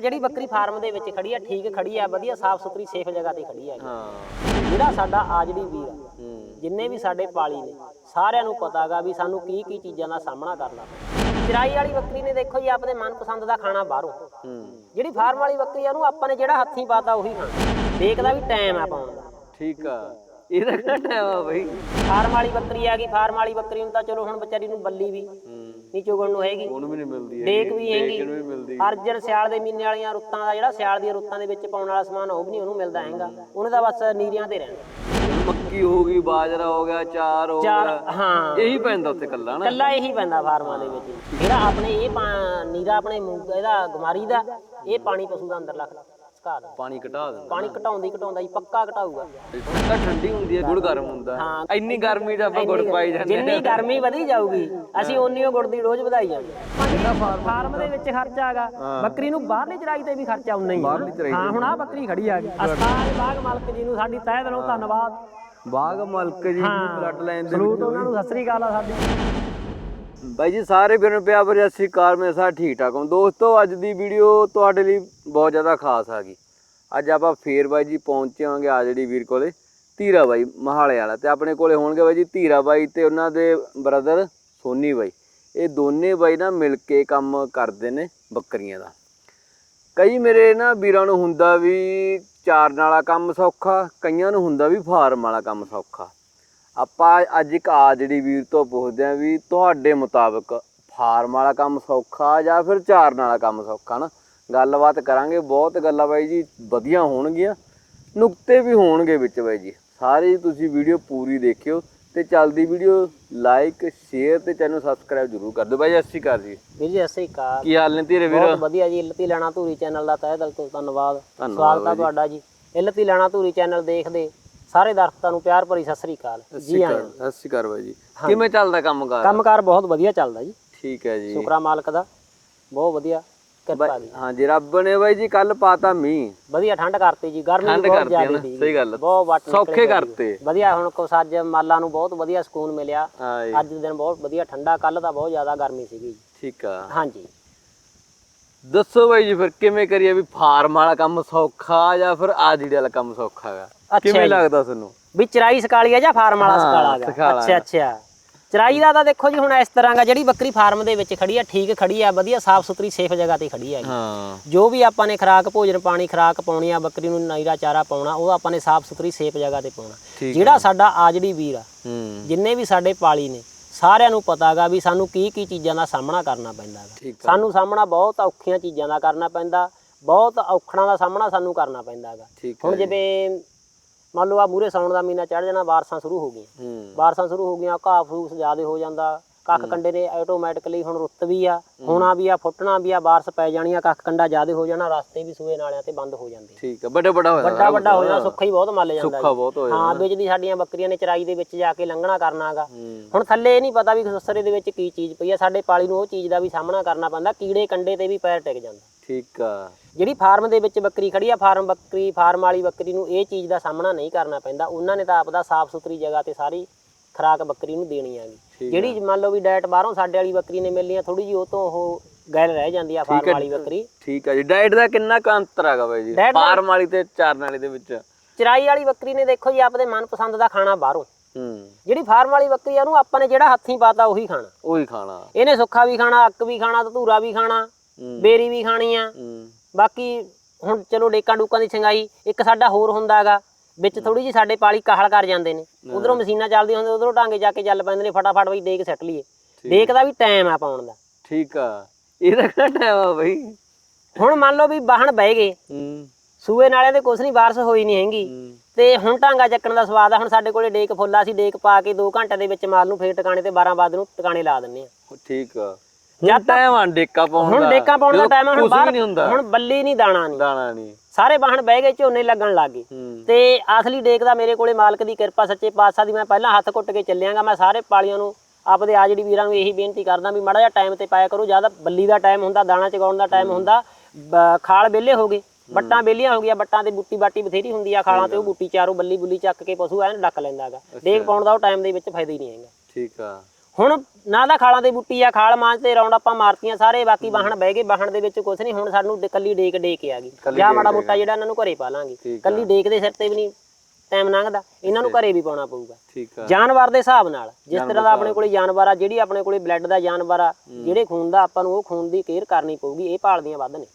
ਜਿਹੜੀ ਬੱਕਰੀ ਫਾਰਮ ਦੇ ਵਿੱਚ ਖੜੀ ਆ ਠੀਕ ਖੜੀ ਆ ਵਧੀਆ ਸਾਫ਼ ਸੁਥਰੀ ਸੇਫ ਜਗ੍ਹਾ ਤੇ ਖੜੀ ਆ ਹਾਂ ਜਿਹੜਾ ਸਾਡਾ ਆਜੜੀ ਵੀਰ ਆ ਹੂੰ ਜਿੰਨੇ ਵੀ ਸਾਡੇ ਪਾਲੀ ਨੇ ਸਾਰਿਆਂ ਨੂੰ ਪਤਾਗਾ ਵੀ ਸਾਨੂੰ ਕੀ ਕੀ ਚੀਜ਼ਾਂ ਦਾ ਸਾਹਮਣਾ ਕਰਨਾ ਪੈਂਦਾ। ਚਰਾਈ ਵਾਲੀ ਬੱਕਰੀ ਨੇ ਦੇਖੋ ਜੀ ਆਪਣੇ ਮਨਪਸੰਦ ਦਾ ਖਾਣਾ ਬਾਹਰੋਂ। ਹੂੰ ਜਿਹੜੀ ਫਾਰਮ ਵਾਲੀ ਬੱਕਰੀ ਆ ਉਹਨੂੰ ਆਪਾਂ ਨੇ ਜਿਹੜਾ ਹੱਥੀਂ ਪਾਤਾ ਉਹੀ ਖਾਣਾ। ਦੇਖਦਾ ਵੀ ਟਾਈਮ ਆ ਪਾਉਣ ਦਾ। ਠੀਕ ਆ। ਇਹਦਾ ਕਿਹੜਾ ਟਾਈਮ ਆ ਬਈ? ਫਾਰਮ ਵਾਲੀ ਬੱਕਰੀ ਆ ਗਈ ਫਾਰਮ ਵਾਲੀ ਬੱਕਰੀ ਨੂੰ ਤਾਂ ਚਲੋ ਹੁਣ ਵਿਚਾਰੀ ਨੂੰ ਬੱਲੀ ਵੀ। ਹੂੰ ਨਹੀਂ ਚੁਗਣ ਨੂੰ ਹੈਗੀ। ਉਹਨੂੰ ਵੀ ਨਹੀਂ ਮਿਲਦੀ ਡੇਕ ਵੀ ਹੈਗੀ। ਇਹਨੂੰ ਵੀ ਮਿਲਦੀ। ਅਰਜਨ ਸਿਆਲ ਦੇ ਮਹੀਨੇ ਵਾਲੀਆਂ ਰੁੱਤਾਂ ਦਾ ਜਿਹੜਾ ਸਿਆਲ ਦੀਆਂ ਰੁੱਤਾਂ ਦੇ ਵਿੱਚ ਪਾਉਣ ਵਾਲਾ ਸਮਾਨ ਉਹ ਵੀ ਨਹੀਂ ਉਹਨੂੰ ਮਿਲਦਾ ਹੈਗਾ। ਉਹਨੇ ਤਾਂ ਬਸ ਨੀਰੀਆਂ ਤੇ ਰਹਿਣਾ। ਮੱਕੀ ਹੋ ਗਈ ਬਾਜਰਾ ਹੋ ਗਿਆ ਚਾਰ ਹੋ ਗਿਆ। ਹਾਂ। ਇਹੀ ਪੈਂਦਾ ਉੱਤੇ ਕੱਲਾ ਨਾ। ਕੱਲਾ ਇਹੀ ਪੈਂਦਾ ਫਾਰਮਾਂ ਦੇ ਵਿੱਚ। ਜਿਹੜਾ ਆਪਣੇ ਇਹ ਨੀਰਾ ਆਪਣੇ ਮੂੰਗ- ਇਹਦਾ ਗਮਾਰੀ ਦਾ ਇਹ ਪਾਣੀ ਪਸ਼ੂ ਦਾ ਅੰਦਰ ਲੱਗ ਸਕਾ ਦਾ ਪਾਣੀ ਘਟਾ ਦਿੰਦਾ। ਪਾਣੀ ਘਟਾਉਂਦੀ ਘਟਾਉਂਦਾ ਹੀ ਪੱਕਾ ਘਟਾਊਗਾ। ਤਾਂ ਠੰਡੀ ਹੁੰਦੀ ਹੈ ਗੁੜ ਗਰਮ ਹੁੰਦਾ। ਹਾਂ। ਇੰਨੀ ਗਰਮੀ 'ਚ ਆਪਾਂ ਗੁੜ ਪਾਈ ਜਾਂਦੇ ਜਿੰਨੀ ਗਰਮੀ ਵਧੀ ਜਾਊਗੀ ਅਸੀਂ ਓਨੀ ਓ ਗੁੜ ਦੀ ਡੋਜ਼ ਵਧਾਈ ਜਾਂਦੇ ਫਾਰਮ ਦੇ ਵਿੱਚ ਖਰਚਾ ਹੈਗਾ। ਬੱਕਰੀ ਨੂੰ ਬਾਹਰਲੀ ਚਰਾਈ ਤੇ ਵੀ ਖਰਚਾ ਉਨਾ ਹੀ ਹੈ। ਹਾਂ ਹੁਣ ਆ ਬੱਕਰੀ ਖੜੀ ਆ ਗਈ। ਅਸਤਾਜ ਬਾਗ ਮਾਲਕ ਜੀ ਨੂੰ ਸਾਡੀ ਤਹਿ ਦਿਲੋਂ ਧੰਨਵਾਦ। ਬਾਗ ਮਲਕ ਜੀ ਬਲੱਡ ਲਾਈਨ ਦੇ ਸਲੂਟ ਉਹਨਾਂ ਨੂੰ ਸਤਿ ਸ੍ਰੀ ਅਕਾਲ ਆ ਸਾਡੀ। ਬਾਈ ਜੀ, ਸਾਰੇ ਵੀਰਾਂ ਨੂੰ ਪਿਆਰ ਭਰੀ ਸਤਿ ਸ਼੍ਰੀ ਅਕਾਲ, ਮੈਂ ਸਾਰਾ ਠੀਕ ਠਾਕ ਹਾਂ। ਦੋਸਤੋ, ਅੱਜ ਦੀ ਵੀਡੀਓ ਤੁਹਾਡੇ ਲਈ ਬਹੁਤ ਜ਼ਿਆਦਾ ਖਾਸ ਆ ਗਈ। ਅੱਜ ਆਪਾਂ ਫੇਰ ਬਾਈ ਜੀ ਪਹੁੰਚੇ ਹੋਵਾਂਗੇ ਆ ਜਿਹੜੀ ਵੀਰ ਕੋਲੇ, ਧੀਰਾ ਬਾਈ ਮਹਾਲੇ ਵਾਲਾ। ਤੇ ਆਪਣੇ ਕੋਲੇ ਹੋਣਗੇ ਬਾਈ ਜੀ ਧੀਰਾ ਬਾਈ ਤੇ ਉਹਨਾਂ ਦੇ ਬ੍ਰਦਰ ਸੋਨੀ ਬਾਈ। ਇਹ ਦੋਨੇ ਬਾਈ ਨਾ ਮਿਲ ਕੇ ਕੰਮ ਕਰਦੇ ਨੇ ਬੱਕਰੀਆਂ ਦਾ। ਕਈ ਮੇਰੇ ਨਾ ਵੀਰਾਂ ਨੂੰ ਹੁੰਦਾ ਵੀ ਚਾਰਨ ਵਾਲਾ ਕੰਮ ਸੌਖਾ, ਕਈਆਂ ਨੂੰ ਹੁੰਦਾ ਵੀ ਫਾਰਮ ਵਾਲਾ ਕੰਮ ਸੌਖਾ। ਆਪਾਂ ਅੱਜ ਇੱਕ ਆ ਜਿਹੜੀ ਵੀਰ ਤੋਂ ਪੁੱਛਦੇ ਆਂ ਵੀ ਤੁਹਾਡੇ ਮੁਤਾਬਕ ਫਾਰਮ ਵਾਲਾ ਕੰਮ ਸੌਖਾ ਜਾਂ ਫਿਰ ਚਾਰਨ ਵਾਲਾ ਕੰਮ ਸੌਖਾ ਨਾ? ਗੱਲਬਾਤ ਕਰਾਂਗੇ ਬਹੁਤ ਗੱਲਾਂ ਬਾਈ ਜੀ ਵਧੀਆ ਹੋਣਗੀਆਂ ਨੁਕਤੇ ਵੀ ਹੋਣਗੇ ਵਿੱਚ ਬਾਈ ਜੀ। ਸਾਰੇ ਤੁਸੀਂ ਵੀਡੀਓ ਪੂਰੀ ਦੇਖਿਓ ਤੇ ਚੱਲਦੀ ਵੀਡੀਓ ਲਾਈਕ ਸ਼ੇਅਰ ਤੇ ਚੈਨਲ ਸਬਸਕ੍ਰਾਈਬ ਜ਼ਰੂਰ ਕਰ ਦਿਓ ਬਾਈ ਸਤਿ ਸ਼੍ਰੀ ਅਕਾਲ ਜੀ। ਵੀਰ ਜੀ ਸਤਿ ਸ੍ਰੀ ਅਕਾਲ। ਕੀ ਹਾਲ ਨੇ ਧੀਰੇ ਵੀਰ? ਬਹੁਤ ਵਧੀਆ ਜੀ ਇਲਤੀ ਲੈਣਾ ਧੂਰੀ ਚੈਨਲ ਦਾ ਤਹਿ ਦਿਲ ਤੋਂ ਧੰਨਵਾਦ। ਧੰਨਵਾਦ ਸਵਾਗਤ ਆ ਤੁਹਾਡਾ ਜੀ। ਇਲਤੀ ਲੈਣਾ ਧੂਰੀ ਚੈਨਲ ਦੇਖਦੇ ਸਾਰੇ ਦਰਸ਼ਕਾਂ ਨੂੰ ਪਿਆਰ ਭਰੀ ਸਤਿ ਸ੍ਰੀ ਅਕਾਲ। ਜੀ ਆਇਆਂ ਸਤਿ ਸ਼੍ਰੀ ਅਕਾਲ ਬਾਈ ਜੀ। ਕਿਵੇਂ ਚੱਲਦਾ ਕੰਮਕਾਰ? ਕੰਮਕਾਰ ਬਹੁਤ ਵਧੀਆ ਚੱਲਦਾ ਜੀ। ਠੀਕ ਹੈ ਜੀ। ਸ਼ੁਕਰਾ ਮਾਲਕ ਦਾ ਬਹੁਤ ਵਧੀਆ ਕਿਰਪਾ ਦੀ ਹਾਂ ਜੀ ਰੱਬ ਨੇ ਬਾਈ ਜੀ ਕੱਲ ਪਾਤਾ ਮੀਂਹ। ਵਧੀਆ ਠੰਡ ਕਰਤੀ ਜੀ ਗਰਮੀ ਠੰਡ ਵੀ ਬਹੁਤ ਕਰਤੀ ਹੈ ਜ਼ਿਆਦਾ ਨਾ, ਸੀ ਸਹੀ ਗੱਲ। ਬਹੁਤ ਵੱਟ ਨਿਕਲੇ ਸੌਖੇ ਹੋਏ ਜੀ। ਕਰਤੇ। ਵਧੀਆ ਹੁਣ ਕੁਛ ਅੱਜ ਮਾਲਾਂ ਨੂੰ ਬਹੁਤ ਵਧੀਆ ਸਕੂਨ ਮਿਲਿਆ। ਹਾਂ ਜੀ ਅੱਜ ਦੇ ਦਿਨ ਬਹੁਤ ਵਧੀਆ ਠੰਡਾ ਕੱਲ ਤਾਂ ਬਹੁਤ ਜ਼ਿਆਦਾ ਗਰਮੀ ਸੀਗੀ। ਜੀ ਠੀਕ ਆ। ਹਾਂਜੀ। ਦੱਸੋ ਬਾਈ ਜੀ ਫਿਰ ਕਿਵੇਂ ਕਰੀਏ ਵੀ ਫਾਰਮ ਵਾਲਾ ਕੰਮ ਸੌਖਾ ਜਾਂ ਫਿਰ ਆਜੜੀ ਵਾਲਾ ਕੰਮ ਸੌਖਾ ਹੈਗਾ ਅੱਛਾ ਕਿਵੇਂ ਜੀ। ਲੱਗਦਾ ਤੁਹਾਨੂੰ? ਵੀ ਚਰਾਈ ਸਕਾਲੀ ਆ ਜਾਂ ਫਾਰਮ ਵਾਲਾ ਹਾਂ, ਸਕਾਲਾ ਸਕਾਲਾ ਅੱਛਾ ਅੱਛਾ। ਚਰਾਈ ਦਾ ਤਾਂ ਦੇਖੋ ਜੀ ਹੁਣ ਇਸ ਤਰ੍ਹਾਂ ਦਾ ਜਿਹੜੀ ਬੱਕਰੀ ਫਾਰਮ ਦੇ ਵਿੱਚ ਖੜੀ ਆ ਠੀਕ ਖੜੀ ਆ ਵਧੀਆ ਸਾਫ਼ ਸੁਥਰੀ ਸੇਫ ਜਗ੍ਹਾ ਤੇ ਖੜੀ ਆ ਹਾਂ। ਜੋ ਵੀ ਆਪਾਂ ਨੇ ਖਰਾਕ ਭੋਜਨ ਪਾਣੀ ਖਰਾਕ ਪਾਉਣੀ ਆ ਬੱਕਰੀ ਨੂੰ ਨਾਈਰਾ ਚਾਰਾ ਪਾਉਣਾ ਉਹ ਆਪਾਂ ਨੇ ਸਾਫ਼ ਸੁਥਰੀ ਸੇਫ ਜਗ੍ਹਾ ਤੇ ਪਾਉਣਾ। ਠੀਕ ਜਿਹੜਾ ਸਾਡਾ ਆਜੜੀ ਵੀਰ ਆ ਹੂੰ। ਜਿੰਨੇ ਵੀ ਸਾਡੇ ਪਾਲੀ ਨੇ ਸਾਰਿਆਂ ਨੂੰ ਪਤਾਗਾ ਵੀ ਸਾਨੂੰ ਕੀ ਕੀ ਚੀਜ਼ਾਂ ਦਾ ਸਾਹਮਣਾ ਕਰਨਾ ਪੈਂਦਾ ਗਾ ਠੀਕ ਆ। ਸਾਨੂੰ ਸਾਹਮਣਾ ਬਹੁਤ ਔਖੀਆਂ ਚੀਜ਼ਾਂ ਦਾ ਕਰਨਾ ਪੈਂਦਾ ਬਹੁਤ ਔਖੜਾਂ ਦਾ ਸਾਹਮਣਾ ਸਾਨੂੰ ਕਰਨਾ ਪੈਂਦਾ ਗਾ ਠੀਕ ਹੁਣ ਹੈ ਜੀ। ਜਿਵੇਂ ਮੰਨ ਲਓ ਆ ਮੂਰੇ ਸਾਉਣ ਦਾ ਮਹੀਨਾ ਚੜ ਜਾਣਾ ਬਾਰਸਾਂ ਸ਼ੁਰੂ ਹੋ ਗਈਆਂ। ਹੂੰ। ਬਾਰਸਾਂ ਸ਼ੁਰੂ ਹੋ ਗਈਆਂ ਘਾਹ ਫੂਸ ਜ਼ਿਆਦਾ ਹੋ ਜਾਂਦਾ ਕੱਖ ਕੰਡੇ ਨੇ ਆਟੋਮੈਟਿਕਲੀ ਹੁਣ ਰੁੱਤ ਵੀ ਆ ਹੋਣਾ ਵੀ ਆ ਫੁੱਟਣਾ ਵੀ ਆ ਬਾਰਸ ਪੈ ਜਾਣੀ ਆ ਕੱਖ ਕੰਡਾ ਜ਼ਿਆਦਾ ਹੋ ਜਾਣਾ ਰਸਤੇ ਵੀ ਸੂਏ ਨਾਲਿਆਂ ਤੇ ਬੰਦ ਹੋ ਜਾਂਦੇ ਠੀਕ ਆ ਵੱਡਾ ਵੱਡਾ ਹੋਇਆ ਵੱਡਾ ਵੱਡਾ ਹੋ ਜਾਣਾ ਸੁੱਖਾ ਹੀ ਬਹੁਤ ਮੱਲ ਜਾਂਦਾ ਸੁੱਖਾ। ਬਹੁਤ ਹੋਇਆ ਹਾਂ ਵਿੱਚ ਦੀ ਸਾਡੀਆਂ ਬੱਕਰੀਆਂ ਨੇ ਚਰਾਈ ਦੇ ਵਿੱਚ ਜਾ ਕੇ ਲੰਘਣਾ ਕਰਨਾਗਾ ਹੂੰ। ਹੁਣ ਥੱਲੇ ਇਹ ਨਹੀਂ ਪਤਾ ਵੀ ਖਸਰੇ ਦੇ ਵਿੱਚ ਕੀ ਚੀਜ਼ ਪਈ ਆ ਸਾਡੇ ਪਾਲੀ ਨੂੰ ਉਹ ਚੀਜ਼ ਦਾ ਵੀ ਸਾਹਮਣਾ ਕਰਨਾ ਪੈਂਦਾ ਕੀੜੇ ਕੰਡੇ ਤੇ ਵੀ ਪੈਰ ਟਿਕ ਜਾਂਦਾ। ਠੀਕ ਆ। ਜਿਹੜੀ ਫਾਰਮ ਦੇ ਵਿੱਚ ਬੱਕਰੀ ਖੜੀ ਆ ਫਾਰਮ ਬੱਕਰੀ ਫਾਰਮ ਵਾਲੀ ਬੱਕਰੀ ਨੂੰ ਇਹ ਚੀਜ਼ ਦਾ ਸਾਹਮਣਾ ਨਹੀਂ ਕਰਨਾ ਪੈਂਦਾ ਉਹਨਾਂ ਨੇ ਤਾਂ ਆਪਦਾ ਸਾਫ਼ ਸੁਥਰੀ ਜਗ੍ਹਾ ਤੇ ਸਾਰੀ ਖਰਾਕ ਬੱਕਰੀ ਨੂੰ ਦੇਣੀ ਠੀਕ ਜਿਹੜੀ ਮੰਨ ਲਓ ਵੀ ਡਾਇਟ ਬਾਹਰੋਂ ਸਾਡੇ ਵਾਲੀ ਬੱਕਰੀ ਨੇ ਮਿਲਣੀ ਆ ਥੋੜੀ ਜਿਹੀ ਉਹ ਤੋਂ ਉਹ ਗੈਰ ਰਹਿ ਜਾਂਦੀ ਆ ਫਾਰਮ ਵਾਲੀ ਬੱਕਰੀ। ਠੀਕ ਆ ਜੀ। ਡਾਈਟ ਦਾ ਕਿੰਨਾ ਕੁ ਅੰਤਰ ਹੈਗਾ ਬਾਈ ਜੀ? ਫਾਰਮ ਵਾਲੀ ਤੇ ਚਾਰਨ ਵਾਲੀ ਦੇ ਵਿੱਚ। ਚਰਾਈ ਵਾਲੀ ਬੱਕਰੀ ਨੇ ਦੇਖੋ ਜੀ ਆਪਦੇ ਮਨਪਸੰਦ ਦਾ ਖਾਣਾ ਬਾਹਰੋਂ। ਹੂੰ। ਜਿਹੜੀ ਫਾਰਮ ਵਾਲੀ ਬੱਕਰੀ ਆ ਉਹਨੂੰ ਆਪਾਂ ਨੇ ਜਿਹੜਾ ਹੱਥੀਂ ਪਾਤਾ ਉਹੀ ਖਾਣਾ। ਉਹੀ ਖਾਣਾ। ਇਹਨੇ ਸੁੱਖਾ ਵੀ ਖਾਣਾ ਅੱਕ ਵੀ ਖਾਣਾ ਧੂਰਾ ਵੀ ਖਾਣਾ ਬੇਰੀ ਵੀ ਖਾਣੀ ਆ। ਬਾਕੀ ਹੁਣ ਚਲੋ ਡੇਕਾਂ ਡੂਕਾਂ ਦੀ ਛੰਗਾਈ ਇੱਕ ਸਾਡਾ ਹੋਰ ਹੁੰਦਾ ਹੈਗਾ। ਵਿੱਚ ਥੋੜੀ ਜੀ ਸਾਡੇ ਪਾਲੀ ਕਾਹਲ ਕਰ ਜਾਂਦੇ ਨੇ। ਉਧਰੋਂ ਮਸ਼ੀਨਾਂ ਚੱਲਦੀਆਂ ਹੁੰਦੀਆਂ ਉਧਰੋਂ ਟਾਂਗੇ ਜਾ ਕੇ ਚੱਲ ਪੈਂਦੇ ਨੇ ਫਟਾਫਟ ਬਈ ਡੇਕ ਸੱਟ ਲਈਏ। ਡੇਕ ਦਾ ਵੀ ਟਾਈਮ ਆ ਪਾਉਣ ਦਾ। ਠੀਕ ਆ। ਇਹਦਾ ਕਿਹੜਾ ਟਾਈਮ ਆ ਬਾਈ? ਹੁਣ ਮੰਨ ਲਓ ਵੀ ਬਾਹਣ ਬਹਿ ਗਏ। ਹੂੰ। ਸੂਏ ਨਾਲਿਆਂ ਦੇ ਕੁਛ ਨਹੀਂ ਬਾਰਸ ਹੋਈ ਨਹੀਂ ਹੈਗੀ। ਤੇ ਹੁਣ ਟਾਂਗਾ ਚੱਕਣ ਦਾ ਸਵਾਦ ਆ। ਹੁਣ ਸਾਡੇ ਕੋਲੇ ਡੇਕ ਫੁੱਲਾ ਸੀ ਡੇਕ ਪਾ ਕੇ 2 ਘੰਟੇ ਦੇ ਵਿੱਚ ਮਾਲ ਨੂੰ ਫੇਰ ਟਿਕਾਣੇ ਤੇ 12 ਬਾਦ ਨੂੰ ਟਿਕਾਣੇ ਲਾ ਦਿੰਨੇ ਆ। ਠੀਕ ਆ। ਜਦ ਟਾਈਮ ਆ ਡੇਕਾ ਪਾਉਣ ਦਾ ਹੁਣ ਡੇਕਾਂ ਪਾਉਣ ਦਾ ਟਾਈਮ ਹੁਣ ਬਾਹਰ ਨਹੀਂ ਹੁੰਦਾ। ਹੁਣ ਬੱਲੀ ਨਹੀਂ ਦਾਣਾ ਨਹੀਂ। ਦਾਣਾ ਨਹੀਂ। ਸਾਰੇ ਬਾਹਣ ਬਹਿ ਗਏ ਝੋਨੇ ਲੱਗਣ ਲੱਗ ਗਏ। ਤੇ ਅਸਲੀ ਡੇਕ ਦਾ ਮੇਰੇ ਕੋਲੇ ਮਾਲਕ ਦੀ ਕਿਰਪਾ ਸੱਚੇ ਪਾਤਸ਼ਾਹ ਦੀ ਮੈਂ ਪਹਿਲਾਂ ਹੱਥ ਘੁੱਟ ਕੇ ਚੱਲਿਆਂਗਾ। ਮੈਂ ਸਾਰੇ ਪਾਲੀਆਂ ਨੂੰ ਆਪਦੇ ਆ ਜਿਹੜੀ ਵੀਰਾਂ ਨੂੰ ਇਹੀ ਬੇਨਤੀ ਕਰਦਾ ਵੀ ਮਾੜਾ ਜਿਹਾ ਟਾਈਮ ਤੇ ਪਾਇਆ ਕਰੋ। ਜ਼ਿਆਦਾ ਬੱਲੀ ਦਾ ਟਾਈਮ ਹੁੰਦਾ ਦਾਣਾ ਚਗਾਉਣ ਦਾ ਟਾਈਮ ਹੁੰਦਾ। ਖਾਲ ਵਿਹਲੇ ਹੋ ਗਏ। ਬੱਟਾਂ ਵਿਹਲੀਆਂ ਹੋ ਗਈਆਂ। ਬੱਟਾਂ ਤੇ ਬੂਟੀ ਬਾਟੀ ਬਥੇਰੀ ਹੁੰਦੀ ਆ ਖਾਲਾਂ ਤੇ ਉਹ ਬੂਟੀ ਚਾਰੋਂ ਬੱਲੀ ਬੁੱਲੀ ਚੱਕ ਕੇ ਪਸ਼ੂ ਐਨ ਡੱਕ ਲੈਂਦਾਗਾ। ਡੇਕ ਪਾਉਣ ਦਾ ਉਹ ਟਾਈਮ ਦੇ ਵਿੱਚ ਫਾਇਦਾ ਹੀ ਨਹੀਂ ਹੈਗਾ। ਠੀਕ ਆ। ਹੁਣ ਨਾ ਦਾ ਖਾਲਾਂ ਦੇ ਬੁੱਟੀ ਆ ਖਾਲ ਮਾਂਜ ਤੇ ਰੌਂਡ ਆਪਾਂ ਮਾਰਤੀਆਂ ਸਾਰੇ ਬਾਕੀ ਵਾਹਣ ਬਹਿ ਗਏ ਵਾਹਣ ਦੇ ਵਿੱਚ ਕੁਝ ਨਹੀਂ ਹੁਣ ਸਾਨੂੰ ਡ- ਕੱਲੀ ਡੇਕ ਡੇਕ ਆ ਗਈ। ਜਾਂ ਮਾੜਾ ਮੋਟਾ ਜਿਹੜਾ ਇਹਨਾਂ ਨੂੰ ਘਰੇ ਪਾ ਲਾਂਗੇ। ਠੀਕ ਕੱਲੀ ਡੇਕ ਦੇ ਸਿਰ ਤੇ ਵੀ ਨਹੀਂ ਟਾਈਮ ਲੰਘਦਾ ਇਹਨਾਂ ਨੂੰ ਘਰੇ ਵੀ ਪਾਉਣਾ ਪਊਗਾ। ਠੀਕ ਆ। ਜਾਨਵਰ ਦੇ ਹਿਸਾਬ ਨਾਲ ਜਿਸ ਤਰ੍ਹਾਂ ਦਾ ਆਪਣੇ ਕੋਲੇ ਜਾਨਵਰ ਆ ਜਿਹੜੀ ਆਪਣੇ ਕੋਲੇ ਬਲੱਡ ਦਾ ਜਾਨਵਰ ਆ ਜਿਹੜੇ ਖੂਨ ਦਾ ਆਪਾਂ ਨੂੰ ਉਹ ਖੂਨ ਦੀ ਕੇਅਰ ਕਰਨੀ ਪਊਗੀ ਇਹ ਪਾਲਦੀਆਂ ਵੱਧ ਨੇ।